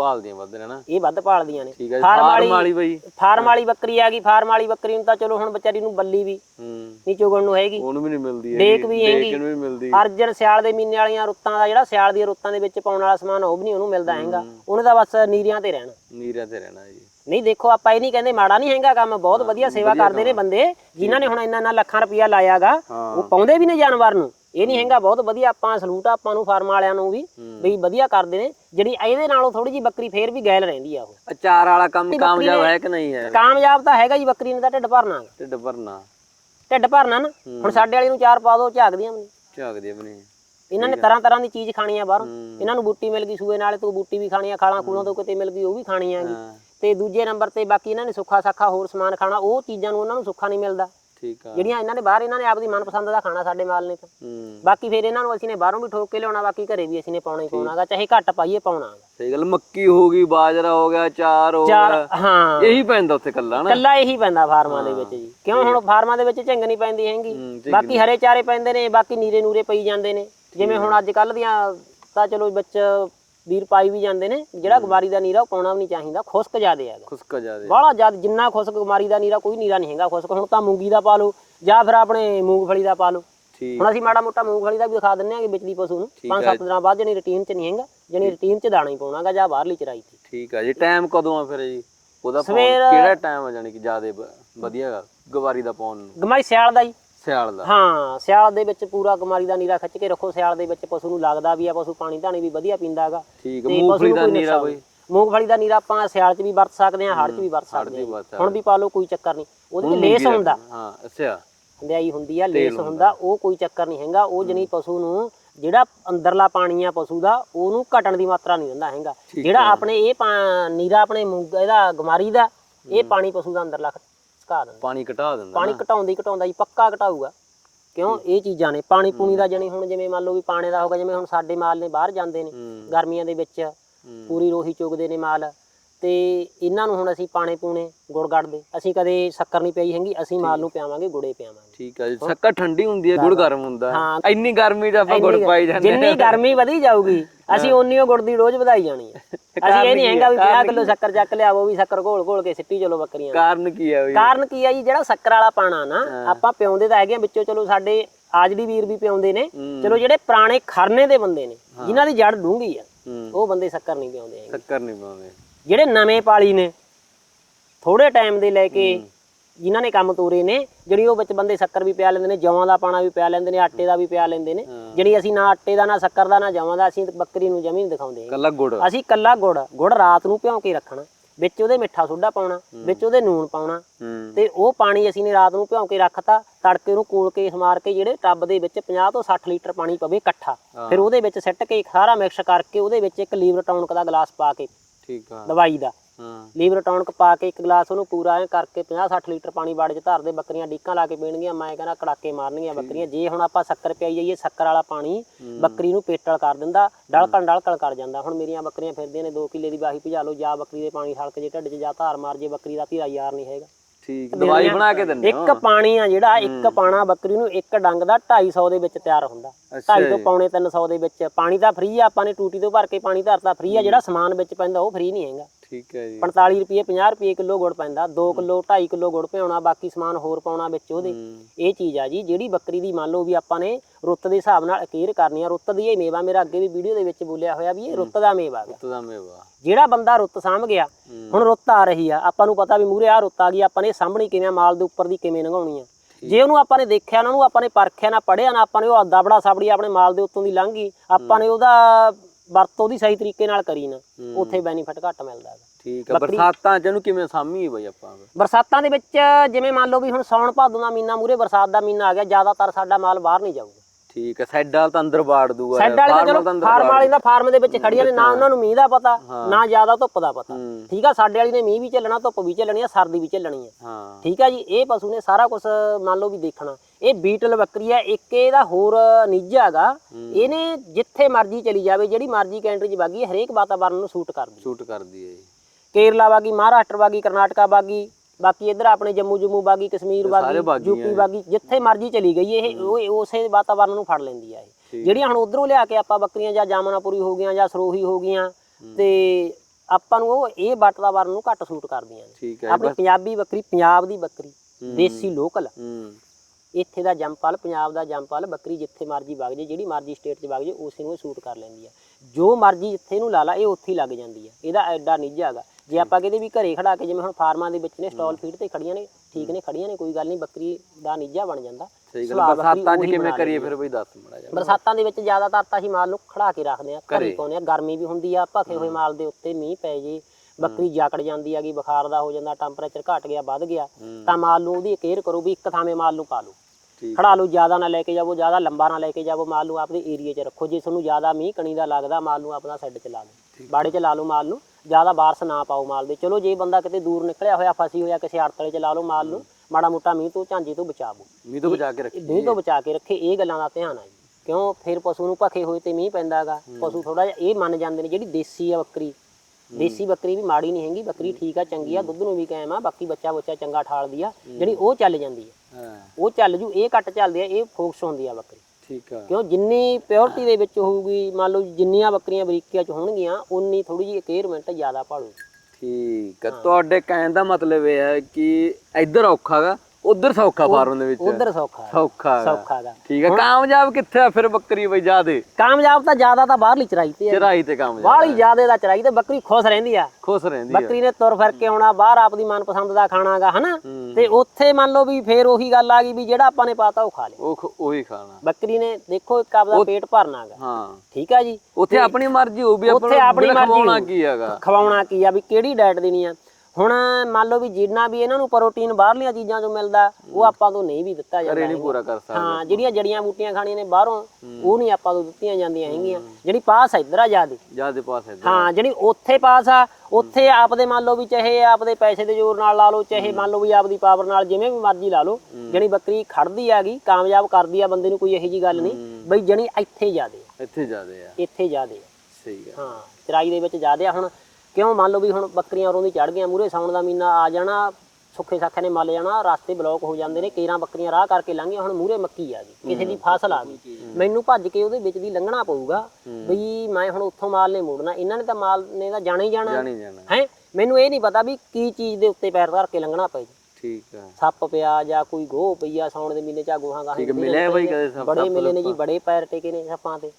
ਭਾਲਦੀਆਂ ਵੱਧ ਨੇ ਨਾ। ਇਹ ਵੱਧ ਪਾਲਦੀਆਂ ਨੇ। ਠੀਕ ਆ ਜੀ ਵਾਲੀ ਬਈ। ਫਾਰਮ ਵਾਲੀ ਬੱਕਰੀ ਆ ਗਈ ਫਾਰਮ ਵਾਲੀ ਬੱਕਰੀ ਨੂੰ ਤਾਂ ਚਲੋ ਹੁਣ ਵਿਚਾਰੀ ਨੂੰ ਬੱਲੀ ਵੀ। ਹੂੰ। ਨਹੀਂ ਚੁਗਣ ਨੂੰ ਹੈਗੀ। ਉਹਨੂੰ ਵੀ ਨਹੀਂ ਮਿਲਦੀ ਡੇਕ ਵੀ ਹੈਗੀ। ਨੂੰ ਵੀ ਮਿਲਦੀ ਅਰਜਨ ਸਿਆਲ ਦੇ ਮਹੀਨੇ ਵਾਲੀਆਂ ਰੁੱਤਾਂ ਦਾ ਜਿਹੜਾ ਸਿਆਲ ਦੀਆਂ ਰੁੱਤਾਂ ਦੇ ਵਿੱਚ ਪਾਉਣ ਵਾਲਾ ਸਮਾਨ ਉਹ ਵੀ ਨਹੀਂ ਉਹਨੂੰ ਮਿਲਦਾ ਹੈਗਾ। ਉਹਨੇ ਤਾਂ ਬਸ ਨੀਰੀਆਂ ਤੇ ਰਹਿਣਾ। ਨੀਰਾਂ ਤੇ ਰਹਿਣਾ ਜੀ। ਨਹੀਂ ਦੇਖੋ ਆਪਾਂ ਇਹ ਨਹੀਂ ਕਹਿੰਦੇ ਮਾੜਾ ਨਹੀਂ ਹੈਗਾ ਕੰਮ ਬਹੁਤ ਵਧੀਆ ਸੇਵਾ ਕਰਦੇ ਨੇ ਬੰਦੇ ਜਿਨ੍ਹਾਂ ਨੇ ਹੁਣ ਇੰਨਾ ਇੰਨਾ ਲੱਖਾਂ ਰੁਪਇਆ ਲਾਇਆਗਾ ਹਾਂ। ਉਹ ਪਾਉਂਦੇ ਵੀ ਨੇ ਜਾਨਵਰ ਨੂੰ। ਇਹ ਨਹੀਂ ਹੈਗਾ ਬਹੁਤ ਵਧੀਆ ਆਪਾਂ ਸਲੂਟ ਆ ਆਪਾਂ ਨੂੰ ਫਾਰਮ ਵਾਲਿਆਂ ਨੂੰ ਵੀ ਵੀ ਵਧੀਆ ਕਰਦੇ ਨੇ। ਜਿਹੜੀ ਇਹਦੇ ਨਾਲੋਂ ਥੋੜੀ ਜੀ ਬੱਕਰੀ ਫੇਰ ਵੀ ਗੈਲ ਰਹਿੰਦੀ ਆ ਉਹ। ਅਚਾਰ ਵਾਲਾ ਕੰਮ ਕਾਮਯਾਬ ਹੈ ਕਿ ਨਹੀਂ ਹੈ? ਕਾਮਯਾਬ ਤਾਂ ਹੈਗਾ ਜੀ ਬੱਕਰੀ ਨੇ ਤਾਂ ਢਿੱਡ ਭਰਨਾ ਢਿੱਡ ਭਰਨਾ। ਢਿੱਡ ਭਰਨਾ ਨਾ। ਹੁਣ ਸਾਡੇ ਵਾਲੀ ਨੂੰ ਚਾਰ ਪਾ ਦੋ ਝਾਕਦੀਆਂ ਵੀ ਨਹੀਂ। ਝਾਕਦੇ ਵੀ ਨਹੀਂ। ਇਹਨਾਂ ਨੇ ਤਰ੍ਹਾਂ ਤਰ੍ਹਾਂ ਦੀ ਚੀਜ਼ ਖਾਣੀ ਆ ਬਾਹਰੋਂ। ਇਹਨਾਂ ਨੂੰ ਬੂਟੀ ਮਿਲ ਗਈ ਸੂਏ ਨਾਲ ਤੂੰ ਬੂਟੀ ਵੀ ਖਾਣੀ ਆ ਖਾਲਾਂ ਖੂਲਾਂ ਤੋਂ ਕਿਤੇ ਮਿਲ ਗਈ ਉਹ ਵੀ ਖਾਣੀ ਆਗੀ ਤੇ ਦੂਜੇ ਨੰਬਰ ਤੇ ਬਾਕੀ ਇਹਨਾਂ ਨੇ ਸੁੱਖਾ ਸਾਖਾ ਹੋਰ ਸਮਾਨ ਖਾਣਾ ਉਹ ਚੀਜ਼ਾਂ ਨੂੰ ਉਹਨਾਂ ਨੂੰ ਸੁੱਖਾ ਨਹੀਂ ਮਿਲਦਾ। ਠੀਕ ਆ। ਜਿਹੜੀਆਂ ਇਹਨਾਂ ਨੇ ਬਾਹਰ ਇਹਨਾਂ ਨੇ ਆਪਦੀ ਮਨਪਸੰਦ ਦਾ ਖਾਣਾ ਸਾਡੇ ਮਾਲ ਨੇ ਤਾਂ। ਹੂੰ। ਬਾਕੀ ਫਿਰ ਇਹਨਾਂ ਨੂੰ ਅਸੀਂ ਨੇ ਬਾਹਰੋਂ ਵੀ ਠੋਕ ਕੇ ਲਿਆਉਣਾ ਬਾਕੀ ਘਰੇ ਵੀ ਅਸੀਂ ਨੇ ਪਾਉਣਾ ਹੀ ਪਾਉਣਾਗਾ ਚਾਹੇ ਘੱਟ ਪਾਈਏ ਪਾਉਣਾ। ਸਹੀ ਗੱਲ ਮੱਕੀ ਹੋ ਗਈ ਬਾਜਰਾ ਹੋ ਗਿਆ ਚਾਰ ਹੋ ਗਿਆ। ਹਾਂ। ਇਹੀ ਪੈਂਦਾ ਉੱਥੇ ਕੱਲਾ ਨਾ। ਕੱਲਾ ਇਹੀ ਪੈਂਦਾ ਫਾਰਮਾਂ ਦੇ ਵਿੱਚ ਜੀ। ਕਿਉਂ ਹੁਣ ਫਾਰਮਾਂ ਦੇ ਵਿੱਚ ਝੰਗ ਨਹੀਂ ਪੈਂਦੀ ਹੈਗੀ। ਬਾਕੀ ਹਰੇ ਚਾਰੇ ਪੈਂਦੇ ਨੇ ਬਾਕੀ ਨੀਰੇ ਨੂਰੇ ਪਈ ਜਾਂਦੇ ਨੇ। ਜਿਵੇਂ ਹੁਣ ਅੱਜ ਕੱਲ ਦੀਆਂ ਤਾਂ ਚਲੋ ਵਿੱਚ ਵੀਰ ਪਾਈ ਵੀ ਜਾਂਦੇ ਨੇ ਜਿਹੜਾ ਗੁਮਾਰੀ ਦਾ ਨੀਰਾ ਉਹ ਪਾਉਣਾ ਵੀ ਨਹੀਂ ਚਾਹੀਦਾ ਖੁਸ਼ਕ ਜ਼ਿਆਦੇ ਹੈਗਾ ਖੁਸਕ ਜਾਦੇ ਬਾਹਲਾ ਜ਼ਿਆਦਾ ਜਿੰਨਾ ਖੁਸ਼ਕ ਗੁਮਾਰੀ ਦਾ ਨੀਰਾ ਕੋਈ ਨੀਰਾ ਨਹੀਂ ਹੈਗਾ ਖੁਸ਼ਕ। ਹੁਣ ਤਾਂ ਮੂੰਗੀ ਦਾ ਪਾ ਲਓ ਜਾਂ ਫਿਰ ਆਪਣੇ ਮੂੰਗਫਲੀ ਦਾ ਪਾ ਲਓ। ਠੀਕ। ਹੁਣ ਅਸੀਂ ਮਾੜਾ ਮੋਟਾ ਮੂੰਗਫਲੀ ਦਾ ਵੀ ਦਿਖਾ ਦਿੰਨੇ ਆ ਕਿ ਵਿਚਲੀ ਪਸ਼ੂ ਨੂੰ। ਪੰਜ ਸੱਤ ਦਿਨਾਂ ਬਾਅਦ ਜਣੀ ਰੁਟੀਨ 'ਚ ਨਹੀਂ ਹੈਗਾ ਜਣੀ ਰੁਟੀਨ 'ਚ ਦਾਣਾ ਹੀ ਪਾਉਣਾਗਾ ਜਾਂ ਬਾਹਰਲੀ ਚਰਾਈ ਤੇ। ਠੀਕ ਆ ਜੀ ਟਾਈਮ ਕਦੋਂ ਆ ਫਿਰ ਜੀ? ਉਹਦਾ ਪਾਉਣ- ਸਵੇਰ- ਕਿਹੜਾ ਟਾਈਮ ਆ ਜਾਨੀ ਕਿ ਜਿਆਦੇ ਵਧੀਆ ਗਾ ਗਵਾਰੀ ਦਾ ਪਾਉਣ ਨੂੰ? ਗਮਾਈ ਸਿਆਲ ਦਾ ਜੀ। ਸਿਆਲ ਦਾ। ਹਾਂ ਸਿਆਲ ਦੇ ਵਿੱਚ ਪੂਰਾ ਗਮਾਰੀ ਦਾ ਨੀਰਾ ਖਿੱਚ ਕੇ ਰੱਖੋ। ਸਿਆਲ ਦੇ ਵਿੱਚ ਪਸ਼ੂ ਨੂੰ ਲੱਗਦਾ ਵੀ ਆ ਪਸ਼ੂ ਪਾਣੀ ਧਾਣੀ ਵੀ ਵਧੀਆ ਪੀਂਦਾ ਹੈਗਾ। ਠੀਕ ਤੇ ਮੂੰਗਫਲੀ ਦਾ ਨੀਰਾ ਬਈ। ਮੂੰਗਫਲੀ ਦਾ ਨੀਰਾ ਆਪਾਂ ਸਿਆਲ 'ਚ ਵੀ ਵਰਤ ਸਕਦੇ ਹਾਂ ਹਾੜ 'ਚ ਵੀ ਵਰਤ ਸਕਦੇ ਹਾਂ। ਹੁਣ ਵੀ ਪਾ ਲਓ ਕੋਈ ਚੱਕਰ ਨਹੀਂ। ਉਹਦੇ 'ਚ ਲੇਸ ਹੁੰਦਾ। ਹਾਂ ਅੱਛਾ। ਹੰਦਿਆਈ ਹੁੰਦੀ ਆ ਲੇਸ ਹੁੰਦਾ। ਉਹ ਕੋਈ ਚੱਕਰ ਨਹੀਂ ਹੈਗਾ। ਉਹ ਜਣੀ ਪਸ਼ੂ ਨੂੰ ਜਿਹੜਾ ਅੰਦਰਲਾ ਪਾਣੀ ਆ ਪਸ਼ੂ ਦਾ ਉਹਨੂੰ ਘਟਣ ਦੀ ਮਾਤਰਾ ਨਹੀਂ ਦਿੰਦਾ ਹੈਗਾ। ਜਿਹੜਾ ਆਪਣੇ ਇਹ ਨੀਰਾ ਆਪਣੇ ਮੂੰਗ ਇਹਦਾ ਗਮਾਰੀ ਦਾ ਇਹ ਪਾਣੀ ਪਸ਼ੂ ਦਾ ਅੰਦਰਲਾ ਘਟਾ ਦਿੰਦਾ ਪਾਣੀ ਘਟਾ ਦਿੰਦਾ ਪਾਣੀ ਘਟਾਉਂਦੀ ਘਟਾਉਂਦਾ ਜੀ ਪੱਕਾ ਘਟਾਊਗਾ। ਕਿਉਂ? ਇਹ ਚੀਜ਼ਾਂ ਨੇ। ਪਾਣੀ ਪੂਣੀ ਦਾ ਜਣੀ ਹੁਣ ਜਿਵੇਂ ਮੰਨ ਲਓ ਵੀ ਪਾਣੀ ਦਾ ਹੋਗਾ ਜਿਵੇਂ ਹੁਣ ਸਾਡੇ ਮਾਲ ਨੇ ਬਾਹਰ ਜਾਂਦੇ ਨੇ ਹੂੰ। ਗਰਮੀਆਂ ਦੇ ਵਿੱਚ ਹੂੰ। ਪੂਰੀ ਰੋਹੀ ਚੁਗਦੇ ਨੇ ਮਾਲ। ਤੇ ਇਹਨਾਂ ਨੂੰ ਹੁਣ ਅਸੀਂ ਪਾਣੇ ਪੂਣੇ ਗੁੜ ਗੜਦੇ। ਅਸੀਂ ਕਦੇ ਸ਼ੱਕਰ ਨਹੀਂ ਪਈ ਹੈਗੀ ਅਸੀਂ ਮਾਲ ਨੂੰ ਪਿਆਵਾਂਗੇ ਗੁੜੇ ਪਿਆਵਾਂਗੇ। ਠੀਕ ਆ ਜੀ। ਸ਼ੱਕਰ ਠੰਡੀ ਹੁੰਦੀ ਹੈ ਗੁੜ ਗਰਮ ਹੁੰਦਾ ਹਾਂ। ਇੰਨੀ ਗਰਮੀ 'ਚ ਆਪਾਂ ਗੁੜ ਪਾਈ ਜਾਂਦੇ ਜਿੰਨੀ ਗਰਮੀ ਵਧੀ ਜਾਊਗੀ ਅਸੀਂ ਓਨੀ ਓ ਗੁੜ ਦੀ ਡੋਜ਼ ਵਧਾਈ ਜਾਣੀ ਹੈ। ਅਸੀਂ ਇਹ ਨਹੀਂ ਹੈਗਾ ਵੀ 50 ਕਿਲੋ ਸ਼ੱਕਰ ਚੱਕ ਲਿਆਵੋ ਵੀ ਸ਼ੱਕਰ ਘੋਲ ਘੋਲ ਕੇ ਸਿੱਟੀ ਚਲੋ ਬੱਕਰੀਆਂ। ਕਾਰਨ ਕੀ ਆ ਬਈ ਕਾਰਨ ਕੀ ਆ ਜੀ? ਜਿਹੜਾ ਸ਼ੱਕਰ ਵਾਲਾ ਪਾਣਾ ਨਾ ਆਪਾਂ ਪਿਉਂਦੇ ਤਾਂ ਹੈਗੇ ਆ ਵਿੱਚੋਂ ਚਲੋ ਸਾਡੇ ਆਜੜੀ ਵੀਰ ਵੀ ਪਿਉਂਦੇ ਨੇ। ਹੂੰ। ਚਲੋ ਜਿਹੜੇ ਪੁਰਾਣੇ ਖਰਨੇ ਦੇ ਬੰਦੇ ਨੇ ਜਿਨ੍ਹਾਂ ਦੀ ਜੜ ਡੂੰਗੀ ਆ ਹੂੰ। ਉਹ ਬੰਦੇ ਸ਼ੱਕਰ ਨਹੀਂ ਪਿਉਂਦੇ ਸ਼ੱਕਰ ਨਹੀਂ ਪਾਉਂਦੇ। ਜਿਹੜੇ ਨਵੇਂ ਪਾਲੀ ਨੇ ਥੋੜੇ ਟਾਈਮ ਦੇ ਲੈ ਕੇ ਜਿਨ੍ਹਾਂ ਨੇ ਕੰਮ ਤੋਰੇ ਨੇ ਜਿਹੜੀ ਉਹ ਵਿੱਚ ਬੰਦੇ ਸ਼ੱਕਰ ਵੀ ਪਿਆ ਲੈਂਦੇ ਨੇ ਜਵਾਂ ਦਾ ਪਾਣਾ ਵੀ ਪਿਆ ਲੈਂਦੇ ਨੇ ਆਟੇ ਦਾ ਵੀ ਪਿਆ ਲੈਂਦੇ ਨੇ ਜਿਹੜੀ ਅਸੀਂ ਨਾ ਆਟੇ ਦਾ ਨਾ ਸ਼ੱਕਰ ਦਾ ਨਾ ਜਵਾਂ ਦਾ ਅਸੀਂ ਬੱਕਰੀ ਨੂੰ ਜਮੀ ਨਹੀਂ ਦਿਖਾਉਂਦੇ ਹੈਗੇ। ਕੱਲਾ ਗੁੜ। ਅਸੀਂ ਕੱਲਾ ਗੁੜ ਗੁੜ ਰਾਤ ਨੂੰ ਭਿਉਂ ਕੇ ਰੱਖਣਾ ਵਿੱਚ ਉਹਦੇ ਮਿੱਠਾ ਸੋਡਾ ਪਾਉਣਾ ਵਿੱਚ ਉਹਦੇ ਨੂਣ ਪਾਉਣਾ ਹੂੰ। ਤੇ ਉਹ ਪਾਣੀ ਅਸੀਂ ਨੇ ਰਾਤ ਨੂੰ ਭਿਉਂ ਕੇ ਰੱਖਤਾ ਤੜਕੇ ਨੂੰ ਕੋਲ ਕੇ ਸਮਾਰ ਕੇ ਜਿਹੜੇ ਟੱਬ ਦੇ ਵਿੱਚ 50 ਤੋਂ 60 ਲੀਟਰ ਪਾਣੀ ਪਵੇ ਇਕੱਠਾ ਫਿਰ ਉਹਦੇ ਵਿੱਚ ਸਿੱਟ ਕੇ ਸਾਰਾ ਮਿਕਸ ਕਰਕੇ ਉਹਦੇ ਵਿੱਚ ਇੱਕ ਲੀਵਰ ਟੌਨਕ ਦਾ ਗਲਾਸ ਪਾ ਕੇ ਠੀਕ ਆ। ਦਵਾਈ ਦਾ। ਹਾਂ। ਲੀਵਰ ਟੌਨਕ ਪਾ ਕੇ ਇੱਕ ਗਲਾਸ ਉਹਨੂੰ ਪੂਰਾ ਐ ਕਰਕੇ 50 60 ਲੀਟਰ ਪਾਣੀ ਬਾੜ 'ਚ ਧਰਦੇ ਬੱਕਰੀਆਂ ਡੀਕਾਂ ਲਾ ਕੇ ਪੀਣਗੀਆਂ ਮੈਂ ਕਹਿੰਦਾ ਕੜਾਕੇ ਮਾਰਨਗੀਆਂ ਬੱਕਰੀਆਂ। ਜੇ ਹੁਣ ਆਪਾਂ ਸ਼ੱਕਰ ਪਿਆਈ ਜਾਈਏ ਸ਼ੱਕਰ ਵਾਲਾ ਪਾਣੀ ਬੱਕਰੀ ਨੂੰ ਪੇਟਲ ਕਰ ਦਿੰਦਾ ਡਲਕਣ ਡਲਕਣ ਕਰ ਜਾਂਦਾ। ਹੁਣ ਮੇਰੀਆਂ ਬੱਕਰੀਆਂ ਫਿਰਦੀਆਂ ਨੇ 2 ਕਿੱਲੇ ਦੀ ਬਾਹੀ ਭਜਾ ਲਓ ਜਾਂ ਬੱਕਰੀ ਦੇ ਪਾਣੀ ਹਲਕ ਜੇ ਢਿੱਡ 'ਚ ਜਾਂ ਧਾਰ ਮਾਰ ਜੇ ਬੱਕਰੀ ਦਾ ਧੀਰਾ ਯਾਰ ਨਹੀਂ ਹੈਗਾ। ਠੀਕ। ਦਵਾਈ ਬਣਾ ਕੇ ਦਿੰਦੇ ਹੋ। ਇੱਕ ਪਾਣੀ ਆ ਜਿਹੜਾ ਇੱਕ ਪਾਣਾ ਬੱਕਰੀ ਨੂੰ ਇੱਕ ਡੰਗ ਦਾ 250 ਦੇ ਵਿੱਚ ਤਿਆਰ ਹੁੰਦਾ। ਅੱਛਾ 250 ਤੋਂ ਪੌਣੇ 300 ਦੇ ਵਿੱਚ। ਪਾਣੀ ਤਾਂ ਫ੍ਰੀ ਆ ਆਪਾਂ ਨੇ ਟੂਟੀ ਤੋਂ ਭਰ ਕੇ ਪਾਣੀ ਧਰਤਾ। ਫ੍ਰੀ ਆ ਜਿਹੜਾ ਸਮਾਨ ਵਿੱਚ ਪੈਂਦਾ ਉਹ ਫ੍ਰੀ ਨਹੀਂ ਹੈਗਾ। ਠੀਕ ਹੈ ਜੀ। 45 ਰੁਪਏ 50 ਰੁਪਏ ਕਿਲੋ ਗੁੜ ਪੈਂਦਾ 2 ਕਿਲੋ 2.5 ਕਿਲੋ ਗੁੜ ਪਿਆਉਣਾ ਬਾਕੀ ਸਮਾਨ ਹੋਰ ਪਾਉਣਾ ਵਿੱਚ ਉਹਦੇ। ਇਹ ਚੀਜ਼ ਆ ਜੀ ਜਿਹੜੀ ਬੱਕਰੀ ਦੀ ਮੰਨ ਲਓ ਵੀ ਆਪਾਂ ਨੇ ਰੁੱਤ ਦੇ ਹਿਸਾਬ ਨਾਲ ਅਕੇਰ ਕਰਨੀ ਆ ਰੁੱਤ ਦੀ ਇਹ ਮੇਵਾ ਮੇਰਾ ਅੱਗੇ ਵੀ ਵੀਡੀਓ ਦੇ ਵਿੱਚ ਬੋਲਿਆ ਹੋਇਆ ਵੀ ਇਹ ਰੁੱਤ ਦਾ ਮੇਵਾ ਗਾ। ਤੁਦਾ ਮੇਵਾ। ਜਿਹੜਾ ਬੰਦਾ ਰੁੱਤ ਸਾਂਭ ਗਿਆ ਹੁਣ ਰੁੱਤ ਆ ਰਹੀ ਆ ਆਪਾਂ ਨੂੰ ਪਤਾ ਵੀ ਮੂਰੇ ਆ ਰੁੱਤ ਆ ਗਈ ਆਪਾਂ ਨੇ ਸਾਂਭਣੀ ਕਿਵੇਂ ਮਾਲ ਦੇ ਉੱਪਰ ਦੀ ਕਿਵੇਂ ਲੰਘਾਉਣੀ ਆ। ਜੇ ਉਹਨੂੰ ਆਪਾਂ ਨੇ ਦੇਖਿਆ ਉਹਨਾਂ ਨੂੰ ਆਪਾਂ ਨੇ ਪਰਖਿਆ ਨਾ ਪੜਿਆ ਨਾ ਆਪਾਂ ਨੇ ਉਹ ਅੱਦਾ ਬੜਾ ਸਾਬੜੀ ਆਪਣੇ ਮਾਲ ਦੇ ਉੱਤੋਂ ਦੀ ਲੰਘ ਗਈ ਆਪਾਂ ਨੇ ਉਹਦਾ ਵਰਤੋਂ ਦੀ ਸਹੀ ਤਰੀਕੇ ਨਾਲ ਕਰੀ ਨਾ ਉੱਥੇ ਬੈਨੀਫਿਟ ਘੱਟ ਮਿਲਦਾ ਹੈਗਾ। ਠੀਕ ਆ ਬਰਸਾਤਾਂ ਚ ਇਹਨੂੰ ਕਿਵੇਂ ਸਾਮੀ ਬਈ ਆਪਾਂ? ਬਰਸਾਤਾਂ ਦੇ ਵਿੱਚ ਜਿਵੇਂ ਮੰਨ ਲਓ ਵੀ ਹੁਣ ਸੌਣ ਭਾਦੋਂ ਦਾ ਮਹੀਨਾ ਮੂਰੇ ਬਰਸਾਤ ਦਾ ਮਹੀਨਾ ਆ ਗਿਆ ਜ਼ਿਆਦਾਤਰ ਸਾਡਾ ਮਾਲ ਬਾਹਰ ਨਹੀਂ ਜਾਊਗਾ। ਠੀਕ ਹੈ ਸੈੱਡ ਵਾਲ ਤਾਂ ਅੰਦਰ ਬਾੜ ਦੂਗਾ ਸੈੱਡ ਵਾਲੇ ਤਾਂ ਚਲੋ ਫਾਰਮ ਵਾਲੇ ਦਾ। ਫਾਰਮ ਦੇ ਵਿੱਚ ਖੜੀਆਂ ਨੇ ਨਾ ਉਹਨਾਂ ਨੂੰ ਮੀਂਹ ਦਾ ਪਤਾ ਨਾ ਜ਼ਿਆਦਾ ਧੁੱਪ ਦਾ ਪਤਾ। ਠੀਕ ਆ ਸਾਡੇ ਵਾਲੀ ਨੇ ਮੀਂਹ ਵੀ ਝੱਲਣਾ ਧੁੱਪ ਵੀ ਝੱਲਣੀ ਆ ਸਰਦੀ ਵੀ ਝੱਲਣੀ ਆ। ਠੀਕ ਆ ਜੀ ਇਹ ਪਸ਼ੂ ਨੇ ਸਾਰਾ ਕੁਝ ਮੰਨ ਲਓ ਵੀ ਦੇਖਣਾ। ਇਹ ਬੀਟਲ ਬੱਕਰੀ ਆ ਇੱਕ ਇਹਦਾ ਹੋਰ ਨਿੱਜਾ ਹੈਗਾ। ਇਹਨੇ ਜਿੱਥੇ ਮਰਜ਼ੀ ਚਲੀ ਜਾਵੇ ਜਿਹੜੀ ਮਰਜ਼ੀ ਕੰਟਰੀ 'ਚ ਬਾਗੀ ਹਰੇਕ ਵਾਤਾਵਰਨ ਨੂੰ ਸੂਟ ਕਰਦੀ। ਸ਼ੂਟ ਕਰਦੀ ਹੈ ਜੀ। ਕੇਰਲਾ ਬਾਗੀ ਮਹਾਰਾਸ਼ਟਰ ਬਾਗੀ ਕਰਨਾਟਕਾ ਬਾਗੀ ਬਾਕੀ ਇੱਧਰ ਆਪਣੇ ਜੰਮੂ ਜੰਮੂ ਬਾਗੀ ਕਸ਼ਮੀਰ ਬਾਗੀ ਯੂਪੀ ਬਾਗੀ ਜਿੱਥੇ ਮਰਜ਼ੀ ਚਲੀ ਗਈ ਇਹ ਉਹ ਉਸੇ ਵਾਤਾਵਰਨ ਨੂੰ ਫੜ ਲੈਂਦੀ ਆ ਇਹ। ਜਿਹੜੀਆਂ ਹੁਣ ਉਧਰੋਂ ਲਿਆ ਕੇ ਆਪਾਂ ਬੱਕਰੀਆਂ ਜਾਂ ਜਾਮਨਾਪੁਰੀ ਹੋ ਗਈਆਂ ਜਾਂ ਸਰੋਹੀ ਹੋ ਗਈਆਂ ਤੇ ਆਪਾਂ ਨੂੰ ਉਹ ਇਹ ਵਾਤਾਵਰਨ ਨੂੰ ਘੱਟ ਸੂਟ ਕਰਦੀਆਂ ਨੇ। ਆਪਣੀ ਪੰਜਾਬੀ ਬੱਕਰੀ ਪੰਜਾਬ ਦੀ ਬੱਕਰੀ ਦੇਸੀ ਲੋਕਲ। ਇੱਥੇ ਦਾ ਜੰਪਲ ਪੰਜਾਬ ਦਾ ਜੰਪਲ ਬੱਕਰੀ ਜਿੱਥੇ ਮਰਜ਼ੀ ਵਗ ਜੇ ਜਿਹੜੀ ਮਰਜ਼ੀ ਸਟੇਟ 'ਚ ਵਗ ਜੇ ਉਸੇ ਨੂੰ ਇਹ ਸੂਟ ਕਰ ਲੈਂਦੀ ਆ। ਜੋ ਮਰਜ਼ੀ ਜਿੱਥੇ ਇਹਨੂੰ ਲਾ ਲਾ ਇਹ ਉੱਥੇ ਹੀ ਲੱਗ ਜਾਂਦੀ ਆ। ਇਹਦਾ ਐਡਾ ਨਿੱਜਾ ਹੈਗਾ। ਜੇ ਆਪਾਂ ਕਹਿੰਦੇ ਵੀ ਘਰੇ ਖੜਾ ਕੇ ਜਿਵੇਂ ਹੁਣ ਫਾਰਮਾਂ ਦੇ ਵਿੱਚ ਨੇ ਸਟਾਲ ਫੀਡ ਤੇ ਖੜੀਆਂ ਨੇ ਠੀਕ ਨੇ ਖੜੀਆਂ ਨੇ ਕੋਈ ਗੱਲ ਨਹੀਂ ਬੱਕਰੀ ਦਾ ਨਿੱਜਾ ਬਣ ਜਾਂਦਾ। ਸਹੀ ਗੱਲ ਬਰਸਾਤਾਂ 'ਚ ਉਹੀ ਕਿਵੇਂ ਬਣਾ ਕਰੀਏ ਫਿਰ ਬਈ ਦੱਸ ਮੜਾ ਜਾ ਬਰਸਾਤਾਂ ਦੇ ਵਿੱਚ ਜ਼ਿਆਦਾਤਰ ਤਾਂ ਅਸੀਂ ਮਾਲ ਨੂੰ ਖੜਾ ਕੇ ਰੱਖਦੇ ਆ ਘਰੇ ਪਾਉਂਦੇ ਆ ਗਰਮੀ ਵੀ ਹੁੰਦੀ ਆ ਭਖੇ ਹੋਏ ਮਾਲ ਦੇ ਉੱਤੇ ਮੀਂਹ ਪੈ ਜੇ ਬੱਕਰੀ ਜਾਕੜ ਜਾਂਦੀ ਹੈਗੀ ਬੁਖਾਰ ਦਾ ਹੋ ਜਾਂਦਾ ਟੈਂਪਰੇਚਰ ਘਟ ਗਿਆ ਵੱਧ ਗਿਆ ਤਾਂ ਮਾਲ ਨੂੰ ਉਹਦੀ ਕੇਅਰ ਕਰੋ ਵੀ ਇੱਕ ਥਾਵੇਂ ਮਾਲ ਨੂੰ ਪਾ ਲਓ ਖੜਾ ਲਓ ਜ਼ਿਆਦਾ ਨਾ ਲੈ ਕੇ ਜਾਵੋ ਜ਼ਿਆਦਾ ਲੰਬਾ ਨਾ ਲੈ ਕੇ ਜਾਵੋ ਮਾਲ ਨੂੰ ਆਪਦੇ ਏਰੀਆ 'ਚ ਰੱਖੋ। ਜੇ ਤੁਹਾਨੂੰ ਜ਼ਿਆਦਾ ਮੀਂਹ ਕਣੀ ਦਾ ਲੱਗਦਾ ਮਾਲ ਨੂੰ ਆਪਣਾ ਸੈੱਡ 'ਚ ਲਾ ਲਓ ਬਾੜੇ 'ਚ ਲਾ ਲਓ ਮਾਲ ਨੂੰ। ਜ਼ਿਆਦਾ ਬਾਰਸ ਨਾ ਪਾਓ ਮਾਲ ਦੇ। ਚਲੋ ਜੇ ਬੰਦਾ ਕਿਤੇ ਦੂਰ ਨਿਕਲਿਆ ਹੋਇਆ ਫਸੀ ਹੋਇਆ ਕਿਸੇ ਅੜਤਲੇ 'ਚ ਲਾ ਲਓ ਮਾਲ ਨੂੰ ਮਾੜਾ ਮੋਟਾ ਮੀਂਹ ਤੋਂ ਝਾਂਜੀ ਤੋਂ ਬਚਾਵੋ। ਮੀਂਹ ਤੋਂ ਬਚਾ ਕੇ ਰੱਖੀ ਮੀਂਹ ਤੋਂ ਬਚਾ ਕੇ ਰੱਖੇ ਇਹ ਗੱਲਾਂ ਦਾ ਧਿਆਨ ਆ ਜੀ। ਕਿਉਂ? ਫਿਰ ਪਸ਼ੂ ਨੂੰ ਭਖੇ ਹੋਏ ਤੇ ਮੀਂਹ ਪੈਂਦਾਗਾ ਪਸ਼ੂ ਥੋੜਾ ਜਿਹਾ ਇਹ ਮੰਨ ਜਾਂਦੇ ਨੇ ਜਿਹੜੀ ਦੇਸੀ ਆ ਬੱਕਰੀ। ਦੇਸੀ ਬੱਕਰੀ ਵੀ ਮਾੜੀ ਨਹੀਂ ਹੈਗੀ ਬੱਕਰੀ ਠੀਕ ਆ ਚੰਗੀ ਆ ਦੁੱਧ ਨੂੰ ਵੀ ਕਾਇਮ ਆ ਬਾਕੀ ਬੱਚਾ ਬੱਚਾ ਚੰਗਾ ਠਾਲਦੀ ਆ। ਜਿਹੜੀ ਉਹ ਚੱਲ ਜਾਂਦੀ ਆ। ਉਹ ਚੱਲ ਜੂ ਇਹ ਘੱਟ ਚੱਲਦੀ ਆ ਇਹ ਫੋਕਸ ਹੁੰਦੀ ਆ ਬੱਕਰੀ। ਠੀਕ ਆ। ਕਿਉਂ ਜਿੰਨੀ ਪਿਓਰਟੀ ਦੇ ਵਿੱਚ ਹੋਊਗੀ ਮੰਨ ਲਓ ਜਿੰਨੀਆਂ ਬੱਕਰੀਆਂ ਬਰੀਕੀਆਂ ਚ ਹੋਣਗੀਆਂ ਉਨੀ ਥੋੜੀ ਜਿਹੀ ਕੇਅਰਮੈਂਟ ਜ਼ਿਆਦਾ ਭਾਲੂ। ਠੀਕ ਆ। ਤੁਹਾਡੇ ਕਹਿਣ ਦਾ ਮਤਲਬ ਇਹ ਹੈ ਕਿ ਇੱਧਰ ਔਖਾ ਗਾ। ਉਧਰ ਸੌਖਾ ਫਾਰਮ ਦੇ ਵਿੱਚ। ਉਧਰ ਸੌਖਾ। ਸੌਖਾ। ਸੌਖਾ ਦਾ। ਠੀਕ ਹੈ। ਕਾਮਯਾਬ ਕਿੱਥੇ ਆ ਫਿਰ ਬੱਕਰੀ ਬਈ ਜਾਦੇ ਕਾਮਯਾਬ ਤਾਂ ਜ਼ਿਆਦਾ ਤਾਂ ਬਾਹਰਲੀ ਚਰਾਈ ਤੇ ਆ। ਚਰਾਈ ਤੇ ਕਾਮਯਾਬ ਬਾਹਲੀ ਜ਼ਿਆਦਾ ਦਾ ਚਰਾਈ ਤੇ ਬੱਕਰੀ ਖੁਸ਼ ਰਹਿੰਦੀ ਆ। ਖੁਸ਼ ਰਹਿੰਦੀ ਆ। ਬੱਕਰੀ ਨੇ ਤੁਰ ਫਿਰ ਕੇ ਆਉਣਾ ਬਾਹਰ ਆਪਦੀ ਮਨਪਸੰਦ ਦਾ ਖਾਣਾਗਾ ਹਨਾ? ਹੂੰ। ਤੇ ਉੱਥੇ ਮੰਨ ਲਓ ਵੀ ਫੇਰ ਉਹੀ ਗੱਲ ਆ ਗਈ ਵੀ ਜਿਹੜਾ ਆਪਾਂ ਨੇ ਪਾਤਾ ਉਹ ਖਾ ਲਿਆ। ਉਹ ਖ- ਉਹੀ ਖਾਣਾ। ਬੱਕਰੀ ਨੇ ਦੇਖੋ ਇੱਕ ਆਪਦਾ ਪੇਟ ਭਰਨਾਗਾ ਹਾਂ। ਠੀਕ ਆ ਜੀ। ਉੱਥੇ ਆਪਣੀ ਮਰਜ਼ੀ ਹੋਊ ਵੀ ਆਪਾਂ ਉੱਥੇ ਨੂੰ ਆਪਣੀ ਬਿਲ ਮਰਜ਼ੀ ਖਵਾਉਣਾ ਹੋਊ। ਕੀ ਹੈਗਾ? ਖਵਾਉਣਾ ਕੀ ਆ ਵੀ ਕਿਹੜੀ ਡਾਈਟ ਦੇਣੀ ਆ? ਹੁਣ ਮੰਨ ਲਓ ਵੀ ਜਿੰਨਾ ਵੀ ਇਹਨਾਂ ਨੂੰ ਪ੍ਰੋਟੀਨ ਬਾਹਰਲੀਆਂ ਚੀਜ਼ਾਂ ਤੋਂ ਮਿਲਦਾ ਉਹ ਆਪਾਂ ਤੋਂ ਨਹੀਂ ਵੀ ਦਿੱਤਾ ਜਾਂਦਾ ਘਰੇ ਨਹੀਂ ਹੈਗਾ। ਪੂਰਾ ਕਰ ਸਕਦਾ ਹਾਂ ਜਿਹੜੀਆਂ ਜੜੀਆਂ ਬੂਟੀਆਂ ਖਾਣੀਆਂ ਨੇ ਬਾਹਰੋਂ ਉਹ ਨਹੀਂ ਆਪਾਂ ਤੋਂ ਦਿੱਤੀਆਂ ਜਾਂਦੀਆਂ ਹੈਗੀਆਂ। ਜਿਹੜੀ ਪਾਸ ਆ ਇੱਧਰ ਆ ਜਿਆਦੇ ਜਾਦੇ ਪਾਸੇ ਇੱਧਰ। ਹਾਂ ਜਿਹੜੀ ਉੱਥੇ ਪਾਸ ਆ ਉੱਥੇ ਆਪਦੇ ਮੰਨ ਲਓ ਵੀ ਚਾਹੇ ਆਪਦੇ ਪੈਸੇ ਦੇ ਜ਼ੋਰ ਨਾਲ ਲਾ ਲਓ ਚਾਹੇ ਮੰਨ ਲਓ ਵੀ ਆਪਦੀ ਪਾਵਰ ਨਾਲ ਜਿਵੇਂ ਵੀ ਮਰਜ਼ੀ ਲਾ ਲਓ ਜਿਹੜੀ ਬੱਕਰੀ ਖੜਦੀ ਆਗੀ ਕਾਮਯਾਬ ਕਰਦੀ ਆ ਬੰਦੇ ਨੂੰ ਕੋਈ ਇਹੋ ਜੀ ਗੱਲ ਨਹੀਂ। ਬਈ ਜਣੀ ਇੱਥੇ ਜਿਆਦੇ ਆ। ਇੱਥੇ ਜਾਦੇ ਆ। ਇੱਥੇ ਜਿਆਦੇ ਆ। ਸਹੀ ਹੈ ਹਾਂ ਚਰਾਈ ਦੇ ਵਿੱਚ ਜ਼ਿਆਦੇ ਆ। ਹੁਣ ਕਿਉਂ? ਮੰਨ ਲਓ ਵੀ ਹੁਣ ਬੱਕਰੀਆਂ ਉਰੋਂ ਦੀ ਚੜ ਗਈਆਂ ਮੂਰੇ ਸਾਉਣ ਦਾ ਮਹੀਨਾ ਆ ਜਾਣਾ ਸੁੱਖੇ ਸਾਖੇ ਨੇ ਮੱਲ ਜਾਣਾ ਰਸਤੇ ਬਲੌਕ ਹੋ ਜਾਂਦੇ ਨੇ ਕੇਰਾਂ ਬੱਕਰੀਆਂ ਰਾਹ ਕਰਕੇ ਲੰਘੀਆਂ ਹੁਣ ਮੂਰੇ ਮੱਕੀ ਆ ਗਈ ਕਿਸੇ ਦੀ ਫਸਲ ਆ ਗਈ। ਮੈਨੂੰ ਭੱਜ ਕੇ ਉਹਦੇ ਵਿੱਚ ਦੀ ਲੰਘਣਾ ਪਊਗਾ ਬਈ ਮੈਂ ਹੁਣ ਉੱਥੋਂ ਮਾਲ ਨੇ ਮੋੜਨਾ ਇਹਨਾਂ ਨੇ ਤਾਂ ਮਾਲ ਨੇ ਤਾਂ ਜਾਣਾ ਹੀ ਜਾਣਾ। ਹੈ ਮੈਨੂੰ ਇਹ ਨਹੀਂ ਪਤਾ ਵੀ ਕੀ ਚੀਜ਼ ਦੇ ਉੱਤੇ ਪੈਰ ਧਰ ਕੇ ਲੰਘਣਾ ਪਏ। ਠੀਕ ਆ। ਸੱਪ ਪਿਆ ਜਾਂ ਕੋਈ ਗੋਹ ਪਈਆ ਸਾਉਣ ਦੇ ਮਹੀਨੇ ਚ ਗੋਹਾਂ ਗਾਹਾਂ ਠੀਕ ਮਿਲਿਆ ਬਾਈ ਕਦੇ ਸਭ ਬੜੇ ਮਿਲੇ ਨੇ ਜੀ ਬੜੇ ਪੈਰ ਟੇਕੇ ਨੇ ਸੱਪਾਂ ਤੇ।